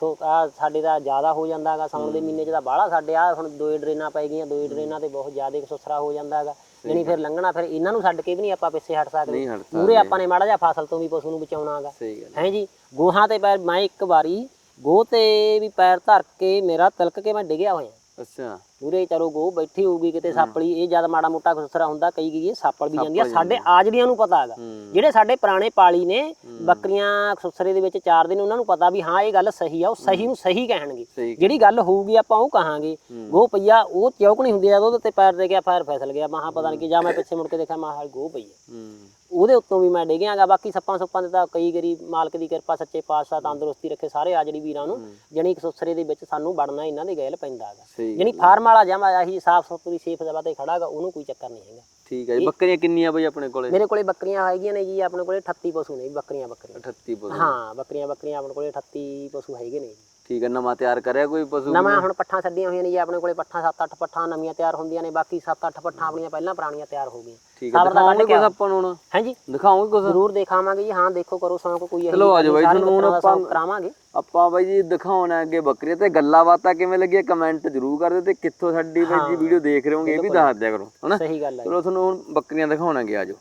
ਸੋ ਆ ਸਾਡੇ ਦਾ ਜ਼ਿਆਦਾ ਹੋ ਜਾਂਦਾ ਹੈਗਾ ਸਾਉਣ ਦੇ ਮਹੀਨੇ ਚ ਤਾਂ ਬਾਹਲਾ ਸਾਡੇ ਆ ਹੁਣ ਦੋਏ ਡਰੇਨਾਂ ਪੈ ਗਈਆਂ ਦੋਏ ਡਰੇਨਾਂ ਤੇ ਬਹੁਤ ਜ਼ਿਆਦਾ ਸੁਸਰਾ ਹੋ ਜਾਂਦਾ ਹੈਗਾ। ਯਾਨੀ ਫਿਰ ਲੰਘਣਾ ਫਿਰ ਇਹਨਾਂ ਨੂੰ ਛੱਡ ਕੇ ਵੀ ਨਹੀਂ ਆਪਾਂ ਪਿੱਛੇ ਹਟ ਸਕਦੇ। ਨਹੀਂ ਹਟ ਪੂਰੇ ਆਪਾਂ ਨੇ ਮਾੜਾ ਜਿਹਾ ਫਸਲ ਤੋਂ ਵੀ ਪਸ਼ੂ ਨੂੰ ਬਚਾਉਣਾ ਹੈਗਾ। ਸਹੀ ਗੱਲ। ਹੈ ਜੀ? ਗੋਹਾਂ ਤੇ ਪੈਰ ਮੈਂ ਇੱਕ ਵਾਰੀ ਗੋਹ ਤੇ ਵੀ ਪੈਰ ਧਰ ਕੇ ਮੇਰਾ ਤਿਲਕ ਕੇ ਮੈਂ ਡਿੱਗਿਆ ਹੋਇਆ। ਅੱਛਾ। ਪੂਰੇ ਚਲੋ ਗੋ ਬੈਠੀ ਹੋਊਗੀ ਕਿਤੇ ਸਾਪਲੀ ਇਹ ਜਦ ਮਾੜਾ ਮੋਟਾ ਖੁਸਰਾ ਹੁੰਦਾ ਕਈ ਗਈ ਸਾਪਲ ਵੀ ਜਾਂਦੀ ਆ ਸਾਡੇ ਆਜੜੀਆਂ ਨੂੰ ਪਤਾ ਹੈਗਾ। ਜਿਹੜੇ ਸਾਡੇ ਪੁਰਾਣੇ ਪਾਲੀ ਨੇ ਬੱਕਰੀਆਂ ਖੁਸਰੇ ਦੇ ਵਿੱਚ ਚਾਰ ਦਿਨ ਉਹਨਾਂ ਨੂੰ ਪਤਾ ਵੀ ਹਾਂ ਇਹ ਗੱਲ ਸਹੀ ਆ ਉਹ ਸਹੀ ਨੂੰ ਸਹੀ ਕਹਿਣਗੇ। ਜਿਹੜੀ ਗੱਲ ਹੋਊਗੀ ਆਪਾਂ ਉਹ ਕਹਾਂਗੇ। ਗੋ ਪਈਆ ਉਹ ਚੌਕ ਨਹੀਂ ਹੁੰਦੀ ਆ ਉਹਦੇ ਤੇ ਪੈਰ ਦੇ ਗਿਆ ਫਾਇਰ ਫਿਸਲ ਗਿਆ। ਮਹਾ ਪਤਾ ਨਹੀਂ ਕਿ ਜਾਂ ਮੈਂ ਪਿੱਛੇ ਮੁੜ ਕੇ ਦੇਖਿਆ ਮਹਾ ਗੋ ਪਈ ਆ। ਹੂੰ। ਉਹਦੇ ਉੱਤੋਂ ਵੀ ਮੈਂ ਡਿੱਗਿਆਗਾ ਬਾਕੀ ਸੱਪਾਂ ਸੁੱਪਾਂ ਦੇ ਤਾਂ ਕਈ ਗਰੀ ਮਾਲਕ ਦੀ ਕਿਰਪਾ ਸੱਚੇ ਪਾਤਸ਼ਾਹ ਤੰਦਰੁਸਤੀ ਰੱਖੇ ਸਾਰੇ ਆਜੜੀ ਵੀਰਾਂ ਨੂੰ ਜਣੀ ਸੁਸਰੇ ਦੇ ਵਿੱਚ ਸਾਨੂੰ ਵੜਨਾ ਇਹਨਾਂ ਦੇ ਗੈਲ ਪੈਂਦਾ ਹੈਗਾ ਸਹੀ ਜਣੀ ਫਾਰਮ ਵਾਲਾ ਜਮਾ ਆਹੀ ਸਾਫ਼ ਸੁਥਰੀ ਸੇਫ ਜਗ੍ਹਾ ਤੇ ਖੜਾਗਾ ਉਹਨੂੰ ਕੋਈ ਚੱਕਰ ਨਹੀਂ ਹੈਗਾ। ਠੀਕ ਹੈ ਜੀ। ਬੱਕਰੀਆਂ ਕਿੰਨੀਆਂ ਬਈ ਆਪਣੇ ਕੋਲੇ? ਮੇਰੇ ਕੋਲੇ ਬੱਕਰੀਆਂ ਹੈਗੀਆਂ ਨੇ ਜੀ ਆਪਣੇ ਕੋਲੇ 38 ਪਸ਼ੂ ਨੇ ਬੱਕਰੀਆਂ ਬੱਕਰੀਆਂ 38 ਪਸ਼ੂ। ਹਾਂ ਬੱਕਰੀਆਂ ਬੱਕਰੀਆਂ ਆਪਣੇ ਕੋਲੇ 38 ਪਸ਼ੂ ਹੈਗੇ ਨੇ ਜੀ। ਠੀਕ ਹੈ ਨਵਾਂ ਤਿਆਰ ਕਰਿਆ ਕੋਈ ਪਸ਼ੂ ਨਵਾਂ ਹੁਣ ਪੱਠਾਂ ਛੱਡੀਆਂ ਹੋਈਆਂ ਨੇ ਜੀ ਆਪਣੇ ਕੋਲੇ ਪੱਠਾਂ 7-8 ਪੱਠਾਂ ਨਵੀਆਂ ਤਿਆਰ ਹੁੰਦੀਆਂ ਨੇ ਬਾਕੀ 7-8 ਪੱਠਾਂ ਆਪਣੀਆਂ ਪਹਿਲਾਂ ਪੁਰਾਣੀਆਂ ਤਿਆਰ ਹੋ ਗਈਆਂ। ਠੀਕ ਹੈ ਸਾਬਰ ਦਾ ਦਿਖਾਓਗੇ ਕੱਢ ਕੇ ਕੁਛ ਆਪਾਂ ਨੂੰ ਹੁਣ? ਹਾਂਜੀ। ਦਿਖਾਓਗੇ ਕੁਛ? ਜ਼ਰੂਰ ਦੇਖਾਵਾਂਗੇ ਜੀ ਹਾਂ ਦੇਖੋ ਕਰੋ ਸ਼ੌਂਕ ਕੋਈ ਇਹੋ ਚਲੋ ਜਿਹੀ ਆ ਜਾਓ ਗੱਲ ਬਾਈ, ਤੁਹਾਨੂੰ ਹੁਣ ਆਪਾਂ- ਕਰਾਵਾਂਗੇ। ਆਪਾਂ ਬਾਈ ਜੀ ਦਿਖਾਉਣਾ ਅੱਗੇ ਬੱਕਰੀਆਂ ਤੇ ਗੱਲਾਂ ਬਾਤਾਂ ਕਿਵੇਂ ਲੱਗੀਆਂ ਕਮੈਂਟ ਜ਼ਰੂਰ ਕਰ ਦਿਓ ਤੇ ਕਿੱਥੋਂ ਸਾਡੀ ਬਾਈ ਜੀ ਵੀਡੀਓ ਦੇਖ ਰਹੇ ਹੋਗੇ ਇਹ ਵੀ ਦੱਸ ਦਿਆ ਕਰੋ ਹਨਾ? ਸਹੀ ਗੱਲ ਹੈ ਚਲੋ ਤੁਹਾਨੂੰ ਹੁਣ ਬੱਕਰੀਆਂ ਦਿਖਾਉਣਾਗੇ ਆਜੋ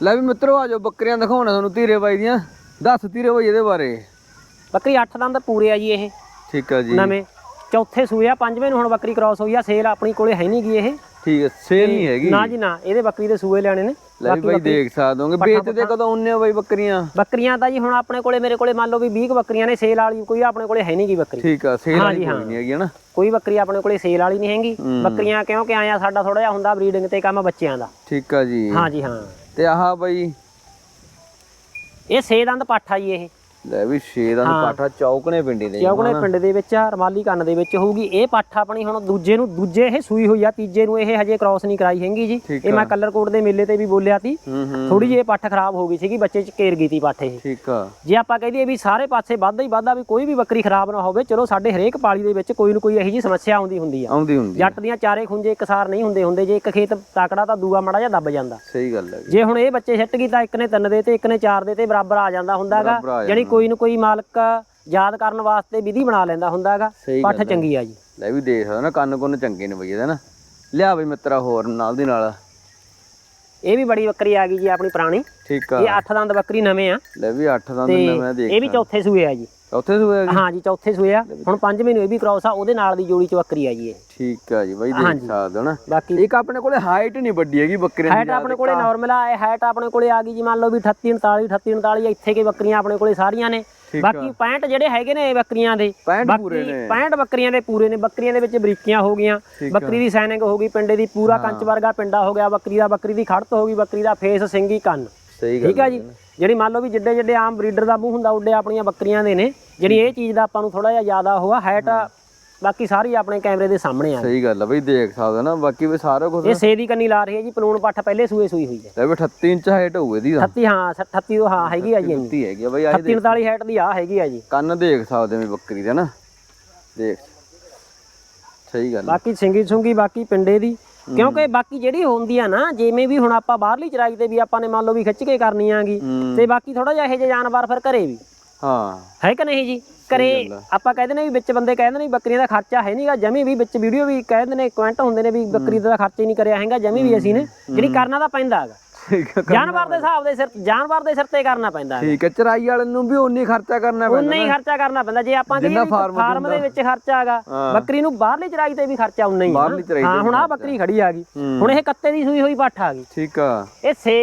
ਲੈ ਵੀ ਮਿੱਤਰੋ ਆਜੋ ਬੱਕਰੀਆਂ ਦਿਖਾਉਣਾ ਤੁਹਾਨੂੰ ਧੀਰੇ ਬਾਈ ਦੀਆਂ। ਦੱਸ ਧੀਰੇ ਬਾਈ ਇਹਦੇ ਬਾਰੇ। ਬੱਕਰੀ 8 ਦੰਦ ਪੂਰੇ ਆ ਜੀ ਇਹ। ਠੀਕ ਆ ਜੀ। ਨਵੇਂ। ਚੌਥੇ ਸੂਏ ਆ ਪੰਜਵੇਂ ਨੂੰ ਹੁਣ ਬੱਕਰੀ ਕ੍ਰਾਸ ਹੋਈ ਆ ਸੇਲ ਆਪਣੀ ਕੋਲੇ ਹੈ ਨਹੀਂ ਗਈ ਇਹ। ਠੀਕ ਹੈ ਸੇਲ ਨਹੀਂ ਹੈਗੀ। ਨਾ ਜੀ ਨਾ ਇਹਦੇ ਬੱਕਰੀ ਦੇ ਸੂਏ ਲੈਣੇ ਨੇ। ਲੈ ਬਾਈ ਦੇਖ ਸਕਦੇ ਹੋਗੇ। ਵੇਚਦੇ ਕਦੋਂ ਹੁੰਨੇ ਹੋ ਬਾਈ ਬੱਕਰੀਆਂ? ਬੱਕਰੀਆਂ ਤਾਂ ਜੀ ਹੁਣ ਆਪਣੇ ਕੋਲੇ ਮੇਰੇ ਕੋਲੇ ਮੰਨ ਲਓ ਵੀ 20 ਕੁ ਬੱਕਰੀਆਂ ਨੇ ਸੇਲ ਵਾਲੀ ਕੋਈ ਆਪਣੇ ਕੋਲੇ ਹੈ ਨਹੀਂ ਗੀ ਬੱਕਰੀ। ਠੀਕ ਆ ਸੇਲ ਵਾਲੀ ਨਹੀਂ ਹੈਗੀ ਹਨਾ? ਕੋਈ ਬੱਕਰੀ ਆਪਣੇ ਕੋਲੇ ਸੇਲ ਵਾਲੀ ਨਹੀਂ ਹੈਗੀ। ਬੱਕਰੀਆਂ ਕਿਉਂਕਿ ਆਇਆ ਸਾਡਾ ਥੋੜਾ ਜਿਹਾ ਹੁੰਦਾ ਬਰੀਡਿੰਗ ਤੇ ਕੰਮ ਬੱਚਿਆਂ ਦਾ। ਠੀਕ ਆ ਜੀ। ਹਾਂ ਜੀ ਹਾਂ। ਤੇ ਆਹ ਬਾਈ? ਇਹ ਸੇ ਦੰਦ ਪਾਠਾ ਜੀ ਇਹ। ਲੈ ਵੀ ਛੇ ਦਾ ਪਾਠਾ ਚੌਕਣੇ ਪਿੰਡੀ ਦੇ ਚੌਕਣੇ ਪਿੰਡ ਦੇ ਵਿੱਚ ਆ ਰਮਾਲੀ ਕੰਨ ਦੇ ਵਿੱਚ ਹੋਊਗੀ। ਇਹ ਪਾਠਾ ਆਪਣੀ ਹੁਣ ਦੂਜੇ ਨੂੰ ਦੂਜੇ ਇਹ ਸੂਈ ਹੋਈ ਆ ਤੀਜੇ ਨੂੰ ਇਹ ਹਜੇ ਕ੍ਰਾਸ ਨਹੀਂ ਕਰਾਈ ਹੈਗੀ ਜੀ। ਠੀਕ ਇਹ ਮੈਂ ਕਲਰ ਕੋਡ ਦੇ ਮੇਲੇ ਤੇ ਵੀ ਬੋਲਿਆ ਸੀ। ਹੂੰ ਹੂੰ ਥੋੜੀ ਜਿਹੀ ਇਹ ਪੱਠ ਖਰਾਬ ਹੋ ਗਈ ਸੀਗੀ ਬੱਚੇ ਚ ਘੇਰ ਗਈ ਤੀ ਪੱਠ ਇਹ। ਠੀਕ ਆ। ਜੇ ਆਪਾਂ ਕਹਿ ਦਈਏ ਵੀ ਸਾਰੇ ਪਾਸੇ ਵੱਧਦਾ ਹੀ ਵੱਧਦਾ ਵੀ ਕੋਈ ਵੀ ਬੱਕਰੀ ਖਰਾਬ ਨਾ ਹੋਵੇ ਚਲੋ ਸਾਡੇ ਹਰੇਕ ਪਾਲੀ ਦੇ ਵਿੱਚ ਕੋਈ ਨਾ ਕੋਈ ਇਹੋ ਜਿਹੀ ਸਮੱਸਿਆ ਆਉਂਦੀ ਹੁੰਦੀ ਆ। ਆਉਂਦੀ ਹੁੰਦੀ ਆ। ਜੱਟ ਦੀਆਂ ਚਾਰੇ ਖੁੰਝੇ ਇੱਕਸਾਰ ਨਹੀਂ ਹੁੰਦੇ ਹੁੰਦੇ ਜੇ ਇੱਕ ਖੇਤ ਤਾਕੜਾ ਤਾਂ ਦੂਆ ਮੜਾ ਜਾਂ ਦੱਬ ਜਾਂਦਾ। ਸਹੀ ਗੱਲ ਹੈ ਜੇ। ਹੁਣ ਇਹ ਬੱਚੇ ਛੱਟ ਗਈ ਤਾਂ ਇੱਕ ਨੇ ਤਿੰਨ ਦੇ ਤੇ ਇੱਕ ਨੇ ਚਾਰ ਦੇ ਤੇ ਬਰਾਬਰ ਆ ਜਾਂਦਾ ਹੁੰਦਾਗਾ। ਬਰਾਬਰ ਆ ਕੋਈ ਨਾ ਕੋਈ ਮਾਲਕ ਯਾਦ ਕਰਨ ਵਾਸਤੇ ਵਿਧੀ ਬਣਾ ਲੈਂਦਾ ਹੁੰਦਾਗਾ ਸਹੀ ਪੱਠ ਗੱਲ ਹੈ। ਚੰਗੀ ਆ ਜੀ। ਲੈ ਵੀ ਦੇਖ ਸਕਦਾ ਨਾ ਕੰਨ ਕੁੰਨ ਚੰਗੇ ਨੇ ਬਈ ਇਹਦੇ ਨਾ। ਲਿਆ ਬਈ ਮਿੱਤਰਾ ਹੋਰ ਨਾਲ ਦੀ ਨਾਲ। ਇਹ ਵੀ ਬੜੀ ਬੱਕਰੀ ਆ ਗਈ ਜੀ ਆਪਣੀ ਪੁਰਾਣੀ। ਠੀਕ ਆ। ਇਹ ਅੱਠ ਦੰਦ ਬੱਕਰੀ ਨਵੇਂ ਆ। ਲੈ ਵੀ 8 ਦਾ ਤੇ ਨਵਾਂ ਦੇਖ ਇਹ ਵੀ ਚੌਥੇ ਸੂਏ ਆ ਜੀ। ਚੌਥੇ ਸੂਏ ਆ ਗਈ ਹਾਂ ਜੀ ਚੌਥੇ ਸੂਏ ਆ। ਹੁਣ ਪੰਜਵੇਂ ਨੂੰ ਇਹ ਵੀ ਕ੍ਰਾਸ ਆ ਉਹਦੇ ਨਾਲ ਦੀ ਜੋੜੀ ਚ ਬੱਕਰੀ ਆ ਜੀ ਇਹ। ਠੀਕ ਆ ਜੀ ਬਈ ਦੇਖ ਹਾਂਜੀ। ਸਕਦੇ ਹੋ ਨਾ। ਬਾਕੀ ਇੱਕ ਆਪਣੇ ਕੋਲੇ ਹਾਈਟ ਨਹੀਂ ਵੱਡੀ ਹੈਗੀ ਬੱਕਰੀਆਂ ਦੀ ਹਾਈਟ ਆਪਣੇ ਕੋਲੇ ਨਾਰਮਲ ਆ ਇਹ ਹਾਈਟ ਆਪਣੇ ਕੋਲੇ ਆ ਗਈ ਜੀ ਮੰਨ ਲਓ ਵੀ 38 39 38 39 ਇੱਥੇ ਕੇ ਬੱਕਰੀਆਂ ਆਪਣੇ ਕੋਲੇ ਸਾਰੀਆਂ ਨੇ। ਠੀਕ ਆ। ਬਾਕੀ 65 ਜਿਹੜੇ ਹੈਗੇ ਨੇ ਇਹ ਬੱਕਰੀਆਂ ਦੇ। 65 ਪੂਰੇ ਨੇ। 65 ਬੱਕਰੀਆਂ ਦੇ ਪੂਰੇ ਨੇ ਬੱਕਰੀਆਂ ਦੇ ਵਿੱਚ ਬਰੀਕੀਆਂ ਹੋ ਗਈਆਂ। ਠੀਕ ਆ। ਬੱਕਰੀ ਦੀ ਸਾਈਨਿੰਗ ਹੋ ਗਈ ਪਿੰਡੇ ਦੀ ਪੂਰਾ ਕੰਚ ਵਰਗਾ ਪਿੰਡਾ ਹੋ ਗਿਆ ਬੱਕਰੀ ਦਾ ਬੱਕਰੀ ਦੀ ਖੜਤ ਹੋ ਗਈ ਬੱਕਰੀ ਦਾ ਫੇਸ ਸਿੰਗੀ ਕੰਨ। ਸਹੀ ਗੱਲ ਠੀਕ ਆ ਜੀ। ਜਿਹੜੀ ਮੰਨ ਲਓ ਵੀ ਜਿੱਡੇ ਜਿੱਡੇ ਆਮ ਬਰੀਡਰ ਦਾ ਮੂੰਹ ਹੁੰਦਾ ਉੱਡੇ ਆਪਣੀਆਂ ਬੱਕਰੀਆਂ ਦੇ ਨੇ ਜਿਹੜੀ ਇਹ ਚੀਜ਼ ਦਾ ਆਪਾਂ ਨੂੰ ਥੋੜਾ ਜਿਹਾ ਜ਼ਿਆਦਾ ਹੋਆ ਹਾਈਟ ਬਾਕੀ ਸਾਰੀ ਆਪਣੇ ਕੈਮਰੇ ਦੇ ਸਾਹਮਣੇ ਆ। ਸਹੀ ਗੱਲ ਆ ਬਈ ਦੇਖ ਸਕਦੇ ਨਾ ਬਾਕੀ ਵੀ ਸਾਰਾ ਕੁਝ ਇਹ ਸੇ ਦੀ ਕੰਨੀ ਲਾ ਰਹੀ ਹੈ ਜੀ ਪਲੂਣ ਪੱਠ ਪਹਿਲੇ ਸੂਏ ਸੂਈ ਹੋਈ ਹੈ। ਲੈ ਵੀ 38 ਇੰਚ ਹਾਈਟ ਹੋਊ ਇਹਦੀ ਤਾਂ। 38 ਹਾਂ 38 ਤੋਂ ਹਾਂ ਹੈਗੀ ਆ ਜੀ। ਇੰਨੀ ਦਿੱਤੀ ਹੈਗੀ ਆ ਬਈ ਆਹ 38 39 ਹਾਈਟ ਦੀ ਆ ਹੈਗੀ ਆ ਜੀ। ਕੰਨ ਦੇਖ ਸਕਦੇ ਮੈਂ ਬੱਕਰੀ ਦੇ ਨਾ? ਦੇਖ। ਸਹੀ ਗੱਲ। ਬਾਕੀ ਸਿੰਗੀ ਸੁੰਗੀ ਬਾਕੀ ਪਿੰਡੇ ਦੀ ਕਿਉਂਕਿ ਬਾਕੀ ਜਿਹੜੀ ਹੁੰਦੀ ਆ ਨਾ ਜਿਵੇਂ ਵੀ ਹੁਣ ਆਪਾਂ ਬਾਹਰਲੀ ਚਰਾਈ ਤੇ ਵੀ ਆਪਾਂ ਨੇ ਮੰਨ ਲਓ ਵੀ ਖਿੱਚ ਕੇ ਕਰਨੀ ਆਗੀ ਤੇ ਬਾਕੀ ਥੋੜਾ ਜਿਹਾ ਇਹੋ ਜਿਹੇ ਜਾਨਵਰ ਫਿਰ ਘਰੇ ਵੀ। ਹਾਂ। ਹੈ ਕਿ ਨਹੀਂ ਜੀ? ਘਰੇ ਆਪਾਂ ਕਹਿੰਦੇ ਨੇ ਵੀ ਵਿੱਚ ਬੰਦੇ ਕਹਿੰਦੇ ਨੇ ਬੱਕਰੀਆਂ ਦਾ ਖਰਚਾ ਹੈ ਨਹੀਂਗਾ ਜਮੀ ਵੀ ਵਿੱਚ ਵੀਡੀਓ ਵੀ ਕਹਿੰਦੇ ਨੇ ਕਮੈਂਟ ਹੁੰਦੇ ਨੇ ਵੀ ਬੱਕਰੀ ਦਾ ਖਰਚਾ ਹੀ ਨਹੀਂ ਕਰਿਆ ਹੈਗਾ ਜਮੀ ਵੀ ਅਸੀਂ ਨੇ ਜਿਹੜੀ ਕਰਨਾ ਤਾਂ ਪੈਂਦਾ ਹੈਗਾ। ਠੀਕ ਜਾਨਵਰ ਦੇ ਹਿਸਾਬ ਦੇ ਸਿਰ ਜਾਨਵਰ ਦੇ ਸਿਰ ਤੇ ਕਰਨਾ ਪੈਂਦਾ ਠੀਕ ਹੈ ਚਰਾਈ ਵਾਲੇ ਨੂੰ ਵੀ ਉਨੀ ਖਰਚਾ ਕਰਨਾ ਪੈਂਦਾ ਉਨਾ ਹੀ ਖਰਚਾ ਕਰਨਾ ਪੈਂਦਾ ਜੇ ਆਪਾਂ ਵੀ ਫਾਰਮ ਦੇ ਵਿੱਚ ਖਰਚਾ ਹੈਗਾ। ਬੱਕਰੀ ਨੂੰ ਬਾਹਰਲੀ ਚਰਾਈ ਤੇ ਵੀ ਖਰਚਾ ਉਨਾ ਹੀ ਹੈ ਹਾਂ ਹੁਣ ਆ ਬੱਕਰੀ ਖੜੀ ਆ ਗਈ। ਹੁਣ ਇਹ ਕੱਤੇ ਦੀ ਸੂਈ ਹੋਈ ਪੱਠ ਆ ਗਈ। ਠੀਕ ਆ। ਇਹ 6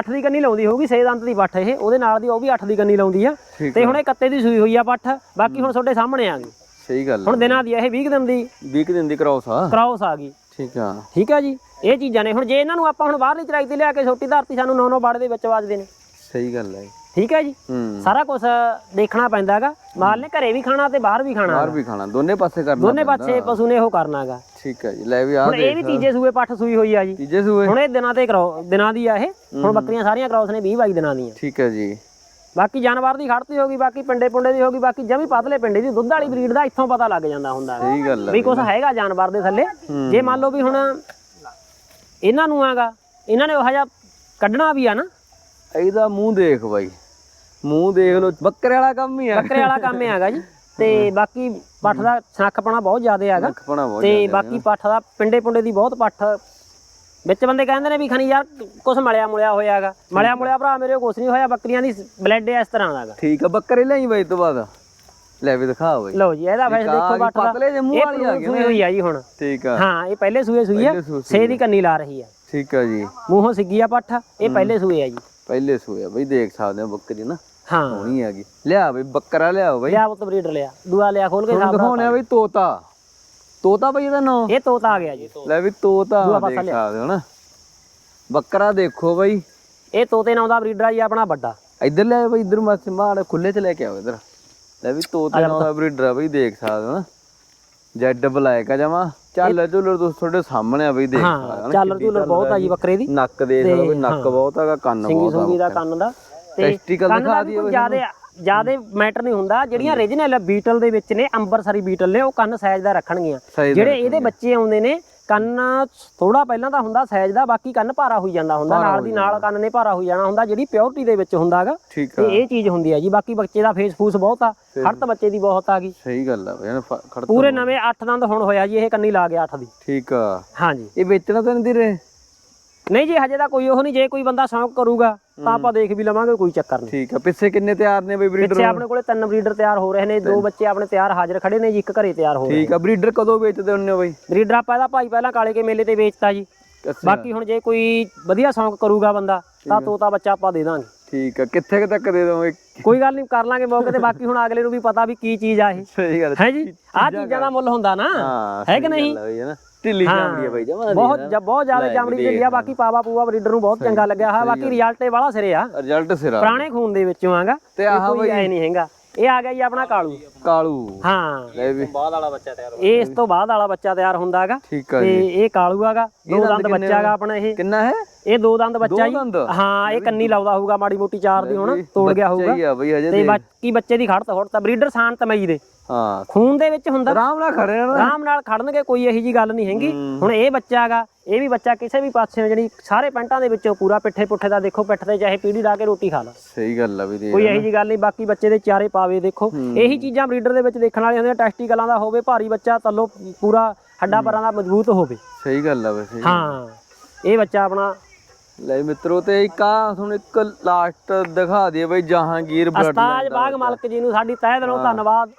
8 ਦੀ ਕੰਨੀ ਲਾਉਂਦੀ ਹੋਊਗੀ 6 ਦੰਦ ਦੀ ਪੱਠ ਇਹ ਉਹਦੇ ਨਾਲ ਦੀ ਉਹ ਵੀ 8 ਦੀ ਕੰਨੀ ਲਾਉਂਦੀ ਆ। ਤੇ ਹੁਣ ਇਹ ਕੱਤੇ ਦੀ ਸੂਈ ਹੋਈ ਆ ਪੱਠ ਬਾਕੀ ਹੁਣ ਤੁਹਾਡੇ ਸਾਹਮਣੇ ਆ ਗਈ। ਸਹੀ ਗੱਲ ਹੁਣ ਦਿਨਾਂ ਦੀ ਇਹ 20 ਦਿਨ ਦੀ। 20 ਦਿਨ ਦੀ ਕ੍ਰੋਸ ਆ। ਕ੍ਰਾਸ ਆ ਗਈ। ਠੀਕ ਆ। ਠੀਕ ਆ ਜੀ। ਇਹ ਚੀਜ਼ਾਂ ਨੇ। ਹੁਣ ਜੇ ਇਹਨਾਂ ਨੂੰ ਆਪਾਂ ਹੁਣ ਬਾਹਰਲੀ ਚਰਾਈ ਤੇ ਲਿਆ ਕੇ ਛੋਟੀ ਧਰਤੀ ਸਾਨੂੰ ਨੌ ਨੌ ਬਾੜੇ ਦੇ ਵਿੱਚ ਵੱਜਦੇ ਨੇ। ਸਹੀ ਗੱਲ ਹੈ ਠੀਕ ਹੈ ਜੀ? ਸਾਰਾ ਕੁਝ ਦੇਖਣਾ ਪੈਂਦਾ ਹੈਗਾ। ਮਾਲ ਨੇ ਘਰੇ ਵੀ ਖਾਣਾ ਤੇ ਬਾਹਰ ਵੀ ਖਾਣਾ ਬਾਹਰ ਵੀ ਖਾਣਾ ਦੋਨੇ ਪਾਸੇ ਕਰਨਾ ਦੋਨੇ। ਪਾਸੇ ਪਸ਼ੂ ਨੇ ਉਹ ਕਰਨਾ ਹੈਗਾ। ਠੀਕ ਹੈ ਜੀ ਲੈ ਵੀ ਆ ਹੁਣ ਇਹ ਵੀ ਤੀਜੇ ਸੂਏ ਪੱਠ ਸੂਈ ਹੋਈ ਆ ਜੀ। ਤੀਜੇ ਸੂਏ? ਹੁਣ ਇਹ ਦਿਨਾਂ ਤੇ ਕਰਾਓ ਦਿਨਾਂ ਦੀ ਆ ਇਹ। ਹੁਣ ਬੱਕਰੀਆਂ ਸਾਰੀਆਂ ਕ੍ਰਾਸ ਨੇ 20 22 ਦਿਨਾਂ ਦੀਆਂ। ਠੀਕ ਹੈ ਜੀ। ਬਾਕੀ ਜਾਨਵਰ ਦੀ ਖੜਤੀ ਹੋਗੀ ਬਾਕੀ ਪਿੰਡੇ ਪੁੰਡੇ ਦੀ ਹੋਗੀ ਬਾਕੀ ਜਮੀ ਪਤਲੇ ਪਿੰਡੇ ਦੀ ਦੁੱਧ ਵਾਲੀ ਬਰੀਡ ਦਾ ਇੱਥੋਂ ਪਤਾ ਲੱਗ ਜਾਂਦਾ ਹੁੰਦਾ। ਸਹੀ ਗੱਲ ਹੈ ਵੀ ਕੁਝ ਹੈਗਾ ਜਾਨਵਰ ਦੇ ਥੱਲੇ। ਜੇ ਮੰਨ ਲਓ ਵੀ ਹੁਣ ਇਹਨਾਂ ਨੂੰ ਆਗਾ। ਇਹਨਾਂ ਨੇ ਉਹ ਜਿਹਾ ਕੱਢਣਾ ਵੀ ਆ ਨਾ। ਇਹਦਾ ਮੂੰਹ ਦੇਖ ਬਾਈ। ਮੂੰਹ ਦੇਖ ਲੋ ਬੱਕਰੇ ਵਾਲਾ ਕੰਮ ਹੀ ਆ। ਬੱਕਰੇ ਵਾਲਾ ਕੰਮ ਹੀ ਹੈਗਾ ਜੀ। ਤੇ ਬਾਕੀ ਪੱਠ ਦਾ ਸਨੱਖਪਣਾ ਬਹੁਤ ਜ਼ਿਆਦਾ ਹੈਗਾ। ਤੇ ਬਾਕੀ ਪੱਠ ਦਾ ਪਿੰਡੇ ਪੁੰਡੇ ਦੀ ਬਹੁਤ ਪੱਠ। ਵਿੱਚ ਬੰਦੇ ਕਹਿੰਦੇ ਨੇ ਵੀ ਖਣੀ ਯਾਰ ਕੁਛ ਮਲਿਆ ਮੁਲਿਆ ਹੋਇਆ ਹੈਗਾ। ਮਲਿਆ ਮੁਲਿਆ ਭਰਾ ਮੇਰੇ ਕੁਛ ਨਹੀਂ ਹੋਇਆ ਬੱਕਰੀਆਂ ਦੀ ਬਲੱਡ ਇਸ ਤਰ੍ਹਾਂ ਦਾ ਹੈਗਾ। ਠੀਕ ਆ ਬੱਕਰੇ ਲਈ ਬਾਈ ਤੋਂ ਬਾਅਦ? ਲੈ ਵੀ ਦਿਖਾ ਬਾਈ। ਲਓ ਜੀ ਇਹਦਾ ਵੈਸੇ ਆ ਦੇਖੋ ਪੱਠ ਦਾ ਪਤਲੇ ਜਿਹੇ ਮੂੰਹ ਵਾਲੀ ਆ ਗਈ ਸੂਈ ਹੋਈ ਆ ਜੀ ਹੁਣ। ਠੀਕ ਆ। ਹਾਂ ਇਹ ਪਹਿਲੇ ਸੂਏ ਸੂਈ ਆ ਸੇ ਦੀ ਕੰਨੀ ਲਾ ਰਹੀ ਆ। ਠੀਕ ਆ ਜੀ। ਮੂੰਹੋਂ ਸਿੱਗੀ ਆ ਪੱਠ ਇਹ ਪਹਿਲੇ ਸੂਏ ਆ ਜੀ। ਪਹਿਲੇ ਸੂਏ ਆ ਬਈ ਦੇਖ ਸਕਦੇ ਹੋ ਬੱਕਰੀ ਨਾ। ਹਾਂ। ਸੋਹਣੀ ਆ ਗਈ ਲਿਆ ਬਈ ਬੱਕਰਾ ਲਿਆਓ ਬਈ। ਲਿਆ ਪੁੱਤ ਬਰੀਡਰ ਲਿਆ। ਦੂਆ ਲਿਆ ਖੋਲ ਕੇ ਸਾਹਬ ਦਿਖਾਉਣੇ ਆ ਬਈ ਤੋਤਾ। ਤੋਤਾ ਬਈ ਇਹਦਾ ਨਾਂ। ਇਹ ਤੋਤਾ ਆ ਗਿਆ ਜੀ। ਲੈ ਵੀ ਤੋਤਾ ਦੇਖ ਲਿਆ। ਸਕਦੇ ਹੋ ਨਾ। ਬੱਕਰਾ ਦੇਖੋ ਬਈ। ਇਹ ਤੋਤੇ ਨਾਂ ਦਾ ਬਰੀਡਰ ਆ ਜੀ ਆਪਣਾ ਵੱਡਾ। ਇੱਧਰ ਲੈ ਬਈ ਇੱਧਰ ਮਾਸੇ ਮਾਰ ਖੁੱਲੇ ਚ ਲੈ ਕੇ ਆਓ ਇੱਧਰ। ਲੈ ਵੀ ਤੋਤੇ ਨਾਲ ਦਾ ਬਰੀਡਰ ਆ ਬਈ ਦੇਖ ਸਕਦੇ ਹੋ ਨਾ। ਜੈਡ ਬਲੈਕ ਆ ਜਮਾ। ਚੱਲ ਚੁੱਲਰ ਤੁਸੀਂ ਤੁਹਾਡੇ ਸਾਹਮਣੇ ਆ ਬਈ ਦੇਖ ਸਕਦੇ ਹੋ ਚਾਲਰ ਚੂਲਰ ਬਹੁਤ ਆ ਜੀ ਬੱਕਰੇ ਦੀ। ਨੱਕ ਦੇਖ ਲਓ ਬਈ ਨੱਕ ਬਹੁਤ ਹੈਗਾ ਕੰਨ ਬਹੁਤ ਆ ਸੁੰਗੀ ਦਾ ਕੰਨ ਦਾ। ਕੰਨ ਦਿਖਾ ਦਾ ਵੀ ਕੋਈ ਜ਼ਿਆਦੇ ਜ਼ਿਆਦੇ ਮੈਟਰ ਨਹੀਂ ਹੁੰਦਾ। ਜਿਹੜੀਆਂ ਰੀਜਨਲ ਬੀਟਲ ਦੇ ਵਿੱਚ ਨੇ ਅੰਬਰਸਰੀ ਬੀਟਲ ਨੇ ਉਹ ਕੰਨ ਸਾਈਜ਼ ਦਾ ਰੱਖਣਗੀਆਂ। ਜਿਹੜੇ ਇਹਦੇ ਬੱਚੇ ਆਉਂਦੇ ਨੇ ਕੰਨ ਥੋੜਾ ਪਹਿਲਾਂ ਤਾਂ ਹੁੰਦਾ ਸਾਈਜ਼ ਦਾ ਬਾਕੀ ਕੰਨ ਭਾਰਾ ਹੋਈ ਜਾਂਦਾ ਹੁੰਦਾ ਨਾਲ ਦੀ ਨਾਲ ਕੰਨ ਨੇ ਭਾਰਾ ਹੋਈ ਜਾਣਾ ਹੁੰਦਾ ਜਿਹੜੀ ਪਿਓਰਿਟੀ ਦੇ ਵਿੱਚ ਹੁੰਦਾਗਾ ਤੇ ਇਹ ਚੀਜ਼ ਹੁੰਦੀ ਆ ਜੀ। ਬਾਕੀ ਬੱਚੇ ਦਾ ਫੇਸ ਫੂਸ ਬਹੁਤ ਆ ਖੜਤ ਬੱਚੇ ਦੀ ਬਹੁਤ ਆ ਗਈ। ਸਹੀ ਗੱਲ ਆ ਬਈ ਇਹਨੇ ਫ- ਖੜ ਪੂਰੇ ਨਵੇਂ 8 ਦੰਦ ਹੁਣ ਹੋਇਆ ਜੀ ਇਹ ਕੰਨੀ ਲਾ ਗਿਆ 8 ਦੀ। ਠੀਕ ਆ। ਹਾਂਜੀ। ਇਹ ਵੇਚਣਾ ਤਾਂ ਨਹੀਂ ਦੇ ਰਹੇ? ਨਹੀਂ ਜੀ ਹਜੇ ਤਾਂ ਕੋਈ ਉਹ ਨਹੀਂ ਜੇ ਕੋਈ ਬੰਦਾ ਸ਼ੌਂਕ ਕਰੂਗਾ ਤਾਂ ਆਪਾਂ ਦੇਖ ਵੀ ਲਵਾਂਗੇ ਕੋਈ ਚੱਕਰ ਨਹੀਂ। ਠੀਕ ਆ। ਪਿੱਛੇ ਕਿੰਨੇ ਤਿਆਰ ਨੇ ਬਈ ਬਰੀਡਰ ਪਿੱਛੇ ਆਪਣੇ ਕੋਲੇ ਤਿੰਨ ਬਰੀਡਰ ਤਿਆਰ ਹੋ ਰਹੇ ਨੇ ਦੋ ਬੱਚੇ ਆਪਣੇ ਤਿਆਰ ਹਾਜ਼ਰ ਖੜੇ ਨੇ ਜੀ ਇੱਕ ਘਰੇ ਤਿਆਰ ਹੋ ਰਹੇ ਠੀਕ ਆ ਬਰੀਡਰ ਕਦੋਂ ਵੇਚਦੇ ਹੁੰਨੇ ਹੋ ਬਈ? ਬਰੀਡਰ ਆਪਾਂ ਇਹਦਾ ਭਾਈ ਪਹਿਲਾਂ ਕਾਲੇ ਕੇ ਮੇਲੇ ਤੇ ਵੇਚਤਾ ਜੀ। ਬਾਕੀ ਹੁਣ ਜੇ ਕੋਈ ਵਧੀਆ ਸ਼ੌਂਕ ਕਰੂਗਾ ਬੰਦਾ ਤਾਂ ਤੋਤਾ ਬੱਚਾ ਆਪਾਂ ਦੇ ਦਾਂਗੇ। ਠੀਕ ਆ। ਕਿੱਥੇ ਕੁ ਤੱਕ ਦੇ ਦੋਗੇ? ਕੋਈ ਗੱਲ ਨਹੀਂ ਕਰ ਲਾਂਗੇ ਮੌਕੇ ਤੇ। ਬਾਕੀ ਹੁਣ ਅਗਲੇ ਨੂੰ ਵੀ ਪਤਾ ਵੀ ਕੀ ਚੀਜ਼ ਆ ਇਹ। ਸਹੀ ਗੱਲ। ਹੈ ਜੀ? ਆਹ ਚੀਜ਼ਾਂ ਦਾ ਮੁੱਲ ਹੁੰਦਾ ਨਾ। ਹਾਂ ਕਿ ਨਹੀਂ? ਢਿੱਲੀ ਜਾਂਦੀ ਆ ਬਈ ਜਮਾ ਬਹੁਤ ਜ- ਬਹੁਤ ਜ਼ਿਆਦਾ ਚਮੜੀ ਢਿੱਲੀ ਆ ਬਾਕੀ ਪਾਵਾ ਪੂਵਾ ਬਰੀਡਰ ਨੂੰ ਬਹੁਤ ਚੰਗਾ ਲੱਗਿਆ। ਹੈ ਬਾਕੀ ਰਿਜ਼ਲਟ ਵਾਲਾ ਸਿਰੇ ਆ। ਰਿਜ਼ਲਟ ਸਿਰਾ। ਪੁਰਾਣੇ ਖੂਨ ਦੇ ਵਿੱਚੋਂ ਆਗਾ ਤੇ ਆਹ ਕੋਈ ਐ ਨਹੀਂ ਹੈਗਾ। ਇਹ ਆ ਗਿਆ ਜੀ ਆਪਣਾ ਕਾਲੂ। ਕਾਲੂ। ਹਾਂ। ਲੈ ਵੀ। ਇਹ ਇਸ ਤੋਂ ਬਾਅਦ ਵਾਲਾ ਬੱਚਾ ਤਿਆਰ ਹੁੰਦਾ ਹੈਗਾ ਠੀਕ ਆ ਤੇ ਜੀ। ਇਹ ਕਾਲੂ ਹੈਗਾ ਦੋ ਦੰਦ ਬੱਚਾ ਆਪਣਾ ਇਹ। ਕਿੰਨਾ ਹੈ? ਇਹ ਦੋ ਦੰਦ ਬੱਚਾ ਜੀ। ਦੰਦ? ਹਾਂ ਇਹ ਕੰਨੀ ਲਾਉਂਦਾ ਹੋਊਗਾ ਮਾੜੀ ਮੋਟੀ ਚਾਰ ਦੀ ਹੁਣ ਤੋੜ ਗਿਆ ਹੋਊਗਾ। ਤੇ ਬਾਕੀ ਬੱਚੇ ਦੀ ਖੜਤ ਖੜਤ ਬਰੀਡਰ ਸ਼ਾਂਤਮਈ ਦੇ। ਹਾਂ। ਖੂਨ ਦੇ ਵਿੱਚ ਹੁੰਦਾ। ਆਰਾਮ ਨਾਲ ਖੜੇ ਰਹਿਣਾ ਆਰਾਮ ਨਾਲ ਖੜਨਗੇ ਕੋਈ ਇਹੀ ਜੀ ਗੱਲ ਨਹੀਂ ਹੈਗੀ। ਹੁਣ ਇਹ ਬੱਚਾ ਹੈਗਾ ਇਹ ਵੀ ਬੱਚਾ ਕਿਸੇ ਵੀ ਪਾਸੇ ਜਿਹੜੀ ਸਾਰੇ ਪੈਂਟਾਂ ਦੇ ਵਿੱਚੋਂ ਪੂਰਾ ਪਿੱਠੇ ਪੁੱਠੇ ਦਾ ਦੇਖੋ ਪਿੱਠ ਤੇ ਚਾਹੇ ਪੀੜੀ ਲਾ ਕੇ ਰੋਟੀ ਖਾ ਲਾ। ਸਹੀ ਗੱਲ ਆ ਵੀ ਦੇ ਕੋਈ ਇਹੀ ਜੀ ਗੱਲ ਨਹੀਂ ਬਾਕੀ ਬੱਚੇ ਦੇ ਚਾਰੇ ਪਾਵੇ ਦੇਖੋ। ਇਹੀ ਚੀਜ਼ਾਂ ਬਰੀਡਰ ਦੇ ਵਿੱਚ ਦੇਖਣ ਵਾਲੀਆਂ ਹੁੰਦੀਆਂ ਟੈਸਟੀਕਲਾਂ ਦਾ ਹੋਵੇ ਭਾਰੀ ਬੱਚਾ ਤੱਲੋ ਪੂਰਾ ਹੱਡਾ ਪਰਾਂ ਦਾ ਮਜ਼ਬੂਤ ਹੋਵੇ। ਸਹੀ ਗੱਲ ਆ ਵੈਸੇ ਹਾਂ। ਇਹ ਬੱਚਾ ਆਪਣਾ ਲੈ ਮਿੱਤਰੋ ਤੇ ਇੱਕ ਆ ਤੁਹਾਨੂੰ ਇੱਕ ਲਾਸਟ ਦਿਖਾ ਦਈਏ ਬਈ ਜਹਾਂਗੀਰ ਬਲੱਡ ਅਸਤਾਜ ਬਾਗ ਮਾਲਕ ਜੀ ਨੂੰ ਸਾਡੀ ਤਹਿ ਦਿਲੋਂ ਧੰਨਵਾਦ।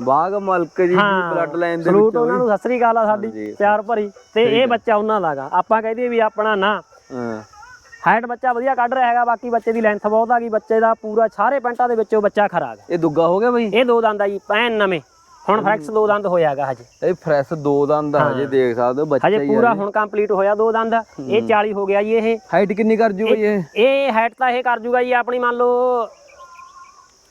ਬਾਗ ਮਲਕ ਜੀ ਹਾਂ ਬਲੱਡ ਲਾਈਨ ਦੇ ਸਲੂਟ ਉਹਨਾਂ ਨੂੰ ਸਤਿ ਸ੍ਰੀ ਅਕਾਲ ਆ ਸਾਡੀ। ਪਿਆਰ ਭਰੀ। ਤੇ ਇਹ ਬੱਚਾ ਉਹਨਾਂ ਦਾਗਾ ਆਪਾਂ ਕਹਦੇ ਵੀ ਆਪਣਾ ਨਾ। ਹਾਈਟ ਬੱਚਾ ਵਧੀਆ ਕੱਢ ਰਿਹਾ ਹੈਗਾ ਬਾਕੀ ਬੱਚੇ ਦੀ ਲੈਂਥ ਬਹੁਤ ਆ ਗਈ ਬੱਚੇ ਦਾ ਪੂਰਾ ਸਾਰੇ ਪੈਂਟਾਂ ਦੇ ਵਿੱਚੋਂ ਬੱਚਾ ਖਰਾ ਇਹ ਦੁੱਗਾ ਹੋ ਗਿਆ ਬਈ? ਇਹ ਦੋ ਦੰਦ ਆ ਜੀ ਪੈਨ ਨਵੇਂ। ਹੁਣ ਫੈਕਸ ਦੋ ਦੰਦ ਹੋਇਆ ਹੈਗਾ ਹਜੇ। ਇਹ ਫਰੈਸ਼ ਦੋ ਦੰਦ ਆ ਹਜੇ ਦੇਖ ਸਕਦੇ ਹੋ ਬੱਚਾ ਹਜੇ ਹੀ ਪੂਰਾ ਹੁਣ ਕੰਪਲੀਟ ਹੋਇਆ ਦੋ ਦੰਦ। ਇਹ 40 ਹੋ ਗਿਆ ਜੀ ਇਹ। ਹਾਈਟ ਕਿੰਨੀ ਕਰ ਜੂ ਬਈ ਇਹ? ਇਹ ਹਾਈਟ ਤਾਂ ਇਹ ਕਰ ਜੂਗਾ ਜੀ ਆਪਣੀ ਮੰਨ ਲਓ